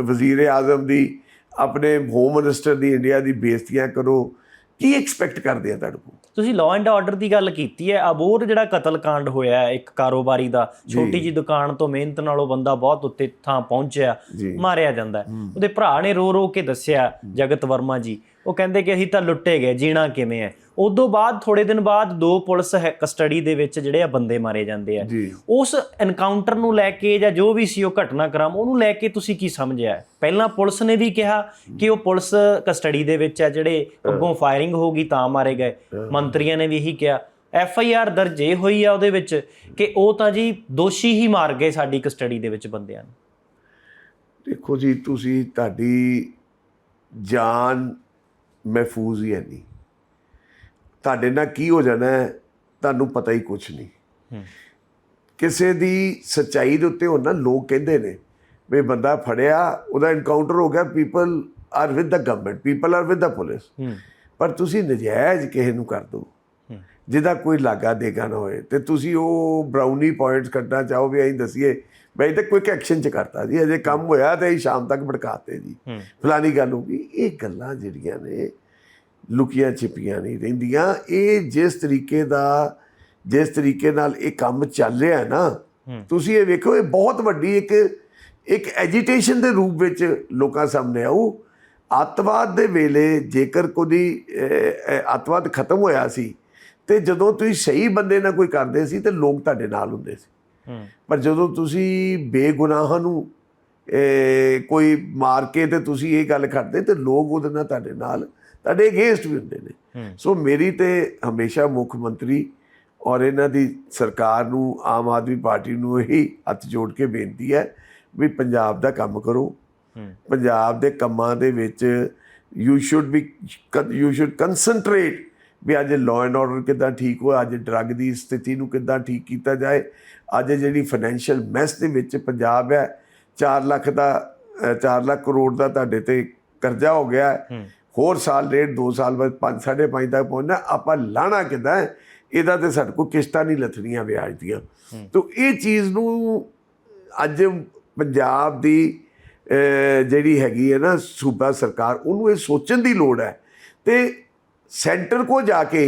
ਵਜ਼ੀਰ ਆਜ਼ਮ ਦੀ ਆਪਣੇ ਹੋਮ ਮਿਨਿਸਟਰ ਦੀ ਇੰਡੀਆ ਦੀ ਬੇਇੱਜ਼ਤੀਆਂ ਕਰੋ ਕੀ ਐਕਸਪੈਕਟ ਕਰਦੇ ਆ ਤੁਹਾਡੇ ਕੋਲ ਤੁਸੀਂ ਲਾਅ ਐਂਡ ਆਰਡਰ ਦੀ ਗੱਲ ਕੀਤੀ ਹੈ ਅਬੋਰ ਜਿਹੜਾ ਕਤਲकांड ਹੋਇਆ ਹੈ ਇੱਕ ਕਾਰੋਬਾਰੀ ਦਾ ਛੋਟੀ ਜੀ ਦੁਕਾਨ ਤੋਂ ਮਿਹਨਤ ਨਾਲੋਂ ਬੰਦਾ ਬਹੁਤ ਉੱਤੇ ਥਾਂ ਪਹੁੰਚਿਆ। ਮਾਰਿਆ ਜਾਂਦਾ। ਉਹਦੇ ਭਰਾ ਨੇ ਰੋ ਰੋ ਕੇ ਦੱਸਿਆ ਜਗਤ ਵਰਮਾ ਜੀ ਉਹ ਕਹਿੰਦੇ ਕਿ ਅਸੀਂ ਤਾਂ ਲੁੱਟੇ ਗਏ ਜੀਣਾ ਕਿਵੇਂ ਹੈ? ਉਦੋਂ ਬਾਅਦ ਥੋੜੇ ਦਿਨ ਬਾਅਦ ਦੋ ਪੁਲਿਸ ਕਸਟਡੀ ਦੇ ਵਿੱਚ ਜਿਹੜੇ ਆ ਬੰਦੇ ਮਾਰੇ ਜਾਂਦੇ ਆ। ਉਸ ਐਨਕਾਊਂਟਰ ਨੂੰ ਲੈ ਕੇ ਜਾਂ ਜੋ ਵੀ ਸੀ ਉਹ ਘਟਨਾਕ੍ਰਮ ਉਹਨੂੰ ਲੈ ਕੇ ਤੁਸੀਂ ਕੀ ਸਮਝਿਆ? ਪਹਿਲਾਂ ਪੁਲਿਸ ਨੇ ਵੀ ਕਿਹਾ ਕਿ ਉਹ ਪੁਲਿਸ ਕਸਟਡੀ ਦੇ ਵਿੱਚ ਹੈ ਜਿਹੜੇ ਅੱਗੋਂ ਫਾਇਰਿੰਗ ਹੋ ਗਈ ਤਾਂ ਮਾਰੇ ਗਏ। ਮੰਤਰੀਆਂ ਨੇ ਵੀ ਇਹੀ ਕਿਹਾ। ਐਫ ਆਈ ਆਰ ਦਰਜ ਇਹ ਹੋਈ ਆ ਉਹਦੇ ਵਿੱਚ ਕਿ ਉਹ ਤਾਂ ਜੀ ਦੋਸ਼ੀ ਹੀ ਮਾਰ ਗਏ ਸਾਡੀ ਕਸਟਡੀ ਦੇ ਵਿੱਚ ਬੰਦਿਆਂ ਨੂੰ। ਦੇਖੋ ਜੀ ਤੁਸੀਂ ਤੁਹਾਡੀ ਜਾਨ ਮਹਿਫੂਜ਼ ਹੀ ਹੈ ਨਹੀਂ। ਤੁਹਾਡੇ ਨਾਲ ਕੀ ਹੋ ਜਾਣਾ ਹੈ ਤੁਹਾਨੂੰ ਪਤਾ ਹੀ ਕੁਝ ਨਹੀਂ। ਕਿਸੇ ਦੀ ਸੱਚਾਈ ਦੇ ਉੱਤੇ ਹੁਣ ਨਾ ਲੋਕ ਕਹਿੰਦੇ ਨੇ ਵੀ ਬੰਦਾ ਫੜਿਆ ਉਹਦਾ ਐਨਕਾਊਂਟਰ ਹੋ ਗਿਆ people are with the government people are with the police ਪਰ ਤੁਸੀਂ ਨਜਾਇਜ਼ ਕਿਸੇ ਨੂੰ ਕਰ ਦੋ ਜਿਹਦਾ ਕੋਈ ਲਾਗਾ ਦੇਗਾ ਨਾ ਹੋਏ ਤੇ ਤੁਸੀਂ ਉਹ ਬ੍ਰਾਊਨੀ ਪੁਆਇੰਟਸ ਕੱਢਣਾ ਚਾਹੋ ਵੀ ਅਸੀਂ ਦਸੀਏ ਮੈਂ ਤਾਂ ਕੁਇਕ ਐਕਸ਼ਨ ਚ ਕਰਤਾ ਜੀ ਅਜੇ ਕੰਮ ਹੋਇਆ ਤੇ ਅਸੀਂ ਸ਼ਾਮ ਤੱਕ ਭੜਕਾਤੇ ਜੀ। ਹੂੰ। ਫਲਾਨੀ ਗੱਲ ਹੋ ਗਈ ਇਹ ਗੱਲਾਂ ਜਿਹੜੀਆਂ ਨੇ ਲੁਕੀਆਂ ਛਿਪੀਆਂ ਨਹੀਂ ਰਹਿੰਦੀਆਂ। ਇਹ ਜਿਸ ਤਰੀਕੇ ਦਾ ਜਿਸ ਤਰੀਕੇ ਨਾਲ ਇਹ ਕੰਮ ਚੱਲ ਰਿਹਾ ਹੈ। ਨਾ ਤੁਸੀਂ ਇਹ ਵੇਖੋ ਇਹ ਬਹੁਤ ਵੱਡੀ ਇੱਕ ਇੱਕ ਐਜੀਟੇਸ਼ਨ ਦੇ ਰੂਪ ਵਿੱਚ ਲੋਕਾਂ ਸਾਹਮਣੇ ਆਊ। ਅੱਤਵਾਦ ਦੇ ਵੇਲੇ ਜੇਕਰ ਕੋਈ ਅੱਤਵਾਦ ਖਤਮ ਹੋਇਆ ਸੀ ਤੇ ਜਦੋਂ ਤੁਸੀਂ ਸਹੀ ਬੰਦੇ ਨਾਲ ਕੋਈ ਕਰਦੇ ਸੀ ਤੇ ਲੋਕ ਤੁਹਾਡੇ ਨਾਲ ਹੁੰਦੇ ਸੀ। ਹੂੰ ਪਰ ਜਦੋਂ ਤੁਸੀਂ ਬੇਗੁਨਾਹਾਂ ਨੂੰ ਕੋਈ ਮਾਰ ਕੇ ਤੇ ਤੁਸੀਂ ਇਹ ਗੱਲ ਕਰਦੇ ਤੇ ਲੋਕ ਉਹਦੇ ਨਾਲ ਤੁਹਾਡੇ ਨਾਲ ਤੁਹਾਡੇ ਅਗੇਂਸਟ ਵੀ ਹੁੰਦੇ ਨੇ। ਸੋ ਮੇਰੀ ਤੇ ਹਮੇਸ਼ਾ ਮੁੱਖ ਮੰਤਰੀ ਔਰ ਇਹਨਾਂ ਦੀ ਸਰਕਾਰ ਨੂੰ ਆਮ ਆਦਮੀ ਪਾਰਟੀ ਨੂੰ ਇਹੀ ਹੱਥ ਜੋੜ ਕੇ ਬੇਨਤੀ ਹੈ ਵੀ ਪੰਜਾਬ ਦਾ ਕੰਮ ਕਰੋ। ਹੂੰ। ਪੰਜਾਬ ਦੇ ਕੰਮਾਂ ਦੇ ਵਿੱਚ you should be you should concentrate ਵੀ ਅੱਜ ਲਾਅ ਐਂਡ ਆਰਡਰ ਕਿੱਦਾਂ ਠੀਕ ਹੋਇਆ ਅੱਜ ਡਰੱਗ ਦੀ ਸਥਿਤੀ ਨੂੰ ਕਿੱਦਾਂ ਠੀਕ ਕੀਤਾ ਜਾਏ। ਅੱਜ ਜਿਹੜੀ ਫਾਈਨੈਂਸ਼ੀਅਲ ਮੈਸ ਦੇ ਵਿੱਚ ਪੰਜਾਬ ਹੈ 4 ਲੱਖ ਦਾ ਅ, 4 ਲੱਖ ਕਰੋੜ ਦਾ ਤੁਹਾਡੇ ਤੇ ਕਰਜ਼ਾ ਹੋ ਗਿਆ। ਹੋਰ ਸਾਲ ਡੇਢ 2 ਸਾਲ ਬਾਅਦ 5 5.5 ਤੱਕ ਪਹੁੰਚਣਾ ਆਪਾਂ ਲਾਣਾ ਕਿੱਦਾਂ ਇਹਦਾ ਤੇ ਸਾਡੇ ਕੋਲ ਕਿਸ਼ਤਾਂ ਨਹੀਂ ਲੱਥਣੀਆਂ ਵਿਆਜ ਦੀਆਂ। ਤੋਂ ਇਹ ਚੀਜ਼ ਨੂੰ ਅੱਜ ਪੰਜਾਬ ਦੀ ਜਿਹੜੀ ਹੈਗੀ ਹੈ ਨਾ ਸੂਬਾ ਸਰਕਾਰ ਉਹਨੂੰ ਇਹ ਸੋਚਣ ਦੀ ਲੋੜ ਹੈ। ਤੇ ਸੈਂਟਰ ਕੋ ਜਾ ਕੇ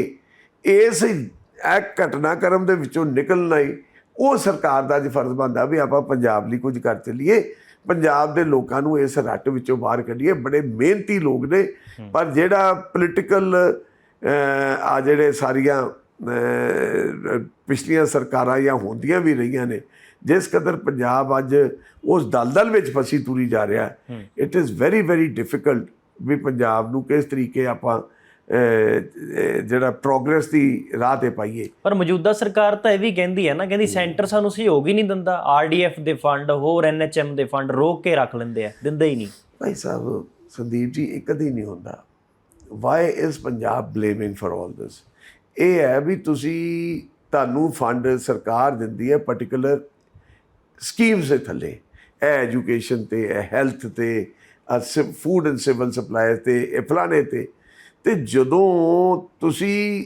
ਇਸ ਇਹ ਘਟਨਾਕ੍ਰਮ ਦੇ ਵਿੱਚੋਂ ਨਿਕਲਣਾ ਹੀ ਉਹ ਸਰਕਾਰ ਦਾ ਅੱਜ ਫਰਜ਼ ਬਣਦਾ ਵੀ ਆਪਾਂ ਪੰਜਾਬ ਲਈ ਕੁਝ ਕਰ ਚੱਲੀਏ। ਪੰਜਾਬ ਦੇ ਲੋਕਾਂ ਨੂੰ ਇਸ ਰੱਟ ਵਿੱਚੋਂ ਬਾਹਰ ਕੱਢੀਏ। ਬੜੇ ਮਿਹਨਤੀ ਲੋਕ ਨੇ। ਪਰ ਜਿਹੜਾ ਪੋਲੀਟੀਕਲ ਆ ਜਿਹੜੇ ਸਾਰੀਆਂ ਪਿਛਲੀਆਂ ਸਰਕਾਰਾਂ ਜਾਂ ਹੁੰਦੀਆਂ ਵੀ ਰਹੀਆਂ ਨੇ ਜਿਸ ਕਦਰ ਪੰਜਾਬ ਅੱਜ ਉਸ ਦਲਦਲ ਵਿੱਚ ਫਸੀ ਤੁਰੀ ਜਾ ਰਿਹਾ ਹੈ। It is very very difficult ਵੀ ਪੰਜਾਬ ਨੂੰ ਕਿਸ ਤਰੀਕੇ ਆਪਾਂ ਜਿਹੜਾ ਪ੍ਰੋਗਰੈਸ ਦੀ ਰਾਹ ਤੇ ਪਾਈਏ। ਪਰ ਮੌਜੂਦਾ ਸਰਕਾਰ ਤਾਂ ਇਹ ਵੀ ਕਹਿੰਦੀ ਹੈ ਨਾ ਕਹਿੰਦੀ ਸੈਂਟਰ ਸਾਨੂੰ ਸਹਿਯੋਗ ਹੀ ਨਹੀਂ ਦਿੰਦਾ। ਆਰਡੀਐਫ ਦੇ ਫੰਡ ਹੋਰ ਐਨਐਚਐਮ ਦੇ ਫੰਡ ਰੋਕ ਕੇ ਰੱਖ ਲੈਂਦੇ ਆ ਦਿੰਦੇ ਹੀ ਨਹੀਂ। ਭਾਈ ਸਾਹਿਬ ਸੰਦੀਪ ਜੀ ਇਹ ਕਦੀ ਨਹੀਂ ਹੁੰਦਾ। Why is Punjab blaming for all this ਇਹ ਹੈ ਵੀ ਤੁਸੀਂ ਤੁਹਾਨੂੰ ਫੰਡ ਸਰਕਾਰ ਦਿੰਦੀ ਹੈ ਪਾਰਟਿਕੂਲਰ ਸਕੀਮਸ ਦੇ ਥੱਲੇ। ਇਹ ਐਜੂਕੇਸ਼ਨ ਤੇ ਇਹ ਹੈਲਥ ਤੇ ਫੂਡ ਐਂਡ ਸਿਵਲ ਸਪਲਾਈ ਤੇ ਇਹ ਫਲਾਣੇ ਤੇ। ਤੇ ਜਦੋਂ ਤੁਸੀਂ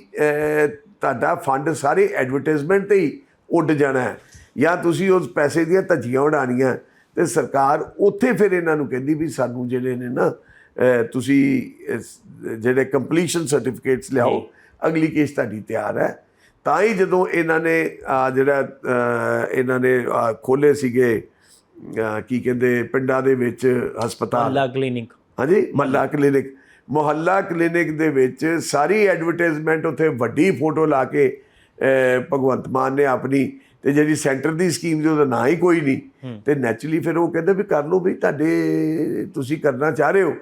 ਤੁਹਾਡਾ ਫੰਡ ਸਾਰੇ ਐਡਵਰਟਾਈਜ਼ਮੈਂਟ ਤੇ ਹੀ ਉੱਡ ਜਾਣਾ ਹੈ ਜਾਂ ਤੁਸੀਂ ਉਸ ਪੈਸੇ ਦੀਆਂ ਧੱਜੀਆਂ ਉਡਾਣੀਆਂ ਤੇ ਸਰਕਾਰ ਉੱਥੇ ਫਿਰ ਇਹਨਾਂ ਨੂੰ ਕਹਿੰਦੀ ਵੀ ਸਾਨੂੰ ਜਿਹੜੇ ਨੇ ਨਾ ਤੁਸੀਂ ਜਿਹੜੇ ਕੰਪਲੀਸ਼ਨ ਸਰਟੀਫਿਕੇਟਸ ਲਿਆਓ ਅਗਲੀ ਕੇਸ ਤੁਹਾਡੀ ਤਿਆਰ ਹੈ। ਤਾਂ ਹੀ ਜਦੋਂ ਇਹਨਾਂ ਨੇ ਜਿਹੜਾ ਇਹਨਾਂ ਨੇ ਖੋਲੇ ਸੀਗੇ ਕੀ ਕਹਿੰਦੇ ਪਿੰਡਾਂ ਦੇ ਵਿੱਚ ਹਸਪਤਾਲ। ਅੱਲਾ ਕਲੀਨਿਕ ਹਾਂਜੀ ਮਹੱਲਾ ਕਲੀਨਿਕ ਮੁਹੱਲਾ ਕਲੀਨਿਕ ਦੇ ਵਿੱਚ ਸਾਰੀ ਐਡਵਰਟਾਈਜ਼ਮੈਂਟ ਉੱਥੇ ਵੱਡੀ ਫੋਟੋ ਲਾ ਕੇ ਭਗਵੰਤ ਮਾਨ ਨੇ ਆਪਣੀ ਤੇ ਜਿਹੜੀ ਸੈਂਟਰ ਦੀ ਸਕੀਮ ਦੇ ਉਹਦਾ ਨਾਂ ਹੀ ਕੋਈ ਨਹੀਂ। ਤੇ ਨੈਚੁਰਲੀ ਫਿਰ ਉਹ ਕਹਿੰਦੇ ਵੀ ਕਰ ਲਓ ਵੀ ਤੁਹਾਡੇ ਤੁਸੀਂ ਕਰਨਾ ਚਾਹ ਰਹੇ ਹੋ।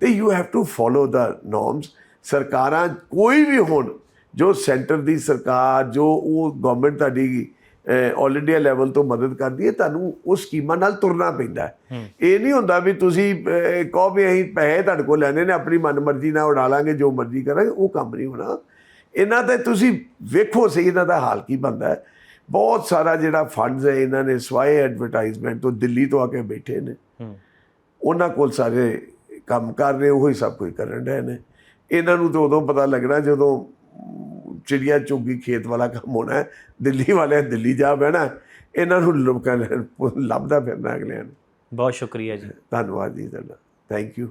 ਤੇ you have to follow the norms ਸਰਕਾਰਾਂ ਕੋਈ ਵੀ ਹੋਣ ਜੋ ਸੈਂਟਰ ਦੀ ਸਰਕਾਰ ਜੋ ਉਹ ਗਵਰਨਮੈਂਟ ਤੁਹਾਡੀ ਆਲ ਇੰਡੀਆ ਲੈਵਲ ਤੋਂ ਮਦਦ ਕਰਦੀ ਹੈ ਤੁਹਾਨੂੰ ਉਹ ਸਕੀਮਾਂ ਨਾਲ ਤੁਰਨਾ ਪੈਂਦਾ ਇਹ ਨਹੀਂ ਹੁੰਦਾ ਵੀ ਤੁਸੀਂ ਕਹੋ ਵੀ ਅਸੀਂ ਪੈਸੇ ਤੁਹਾਡੇ ਕੋਲ ਲੈਣੇ ਨੇ ਆਪਣੀ ਮਨਮਰਜ਼ੀ ਨਾਲ ਉਡਾ ਲਾਂਗੇ ਜੋ ਮਰਜ਼ੀ ਕਰਾਂਗੇ ਉਹ ਕੰਮ ਨਹੀਂ ਹੋਣਾ। ਇਹਨਾਂ ਤੇ ਤੁਸੀਂ ਵੇਖੋ ਸਹੀ ਇਹਨਾਂ ਦਾ ਹਾਲ ਕੀ ਬੰਦਾ ਹੈ। ਬਹੁਤ ਸਾਰਾ ਜਿਹੜਾ ਫੰਡਸ ਹੈ ਇਹਨਾਂ ਨੇ ਸਵਾਏ ਐਡਵਰਟਾਈਜ਼ਮੈਂਟ ਤੋਂ ਦਿੱਲੀ ਤੋਂ ਆ ਕੇ ਬੈਠੇ ਨੇ। ਉਹਨਾਂ ਕੋਲ ਸਾਰੇ ਕੰਮ ਕਰ ਰਹੇ ਉਹੀ ਸਭ ਕੁਝ ਕਰਨ ਰਹੇ ਨੇ। ਇਹਨਾਂ ਨੂੰ ਤਾਂ ਉਦੋਂ ਪਤਾ ਲੱਗਣਾ ਜਦੋਂ ਚਿੜੀਆ ਚੁੱਗੀ ਖੇਤ ਵਾਲਾ ਕੰਮ ਹੋਣਾ ਹੈ। ਦਿੱਲੀ ਵਾਲਿਆਂ ਦਿੱਲੀ ਜਾ ਬਹਿਣਾ। ਇਹਨਾਂ ਨੂੰ ਲੋਕਾਂ ਨੇ ਲੱਭਦਾ ਫਿਰਨਾ ਅਗਲਿਆਂ ਨੂੰ ਬਹੁਤ ਸ਼ੁਕਰੀਆ ਜੀ ਧੰਨਵਾਦ ਜੀ ਤੁਹਾਡਾ ਥੈਂਕ ਯੂ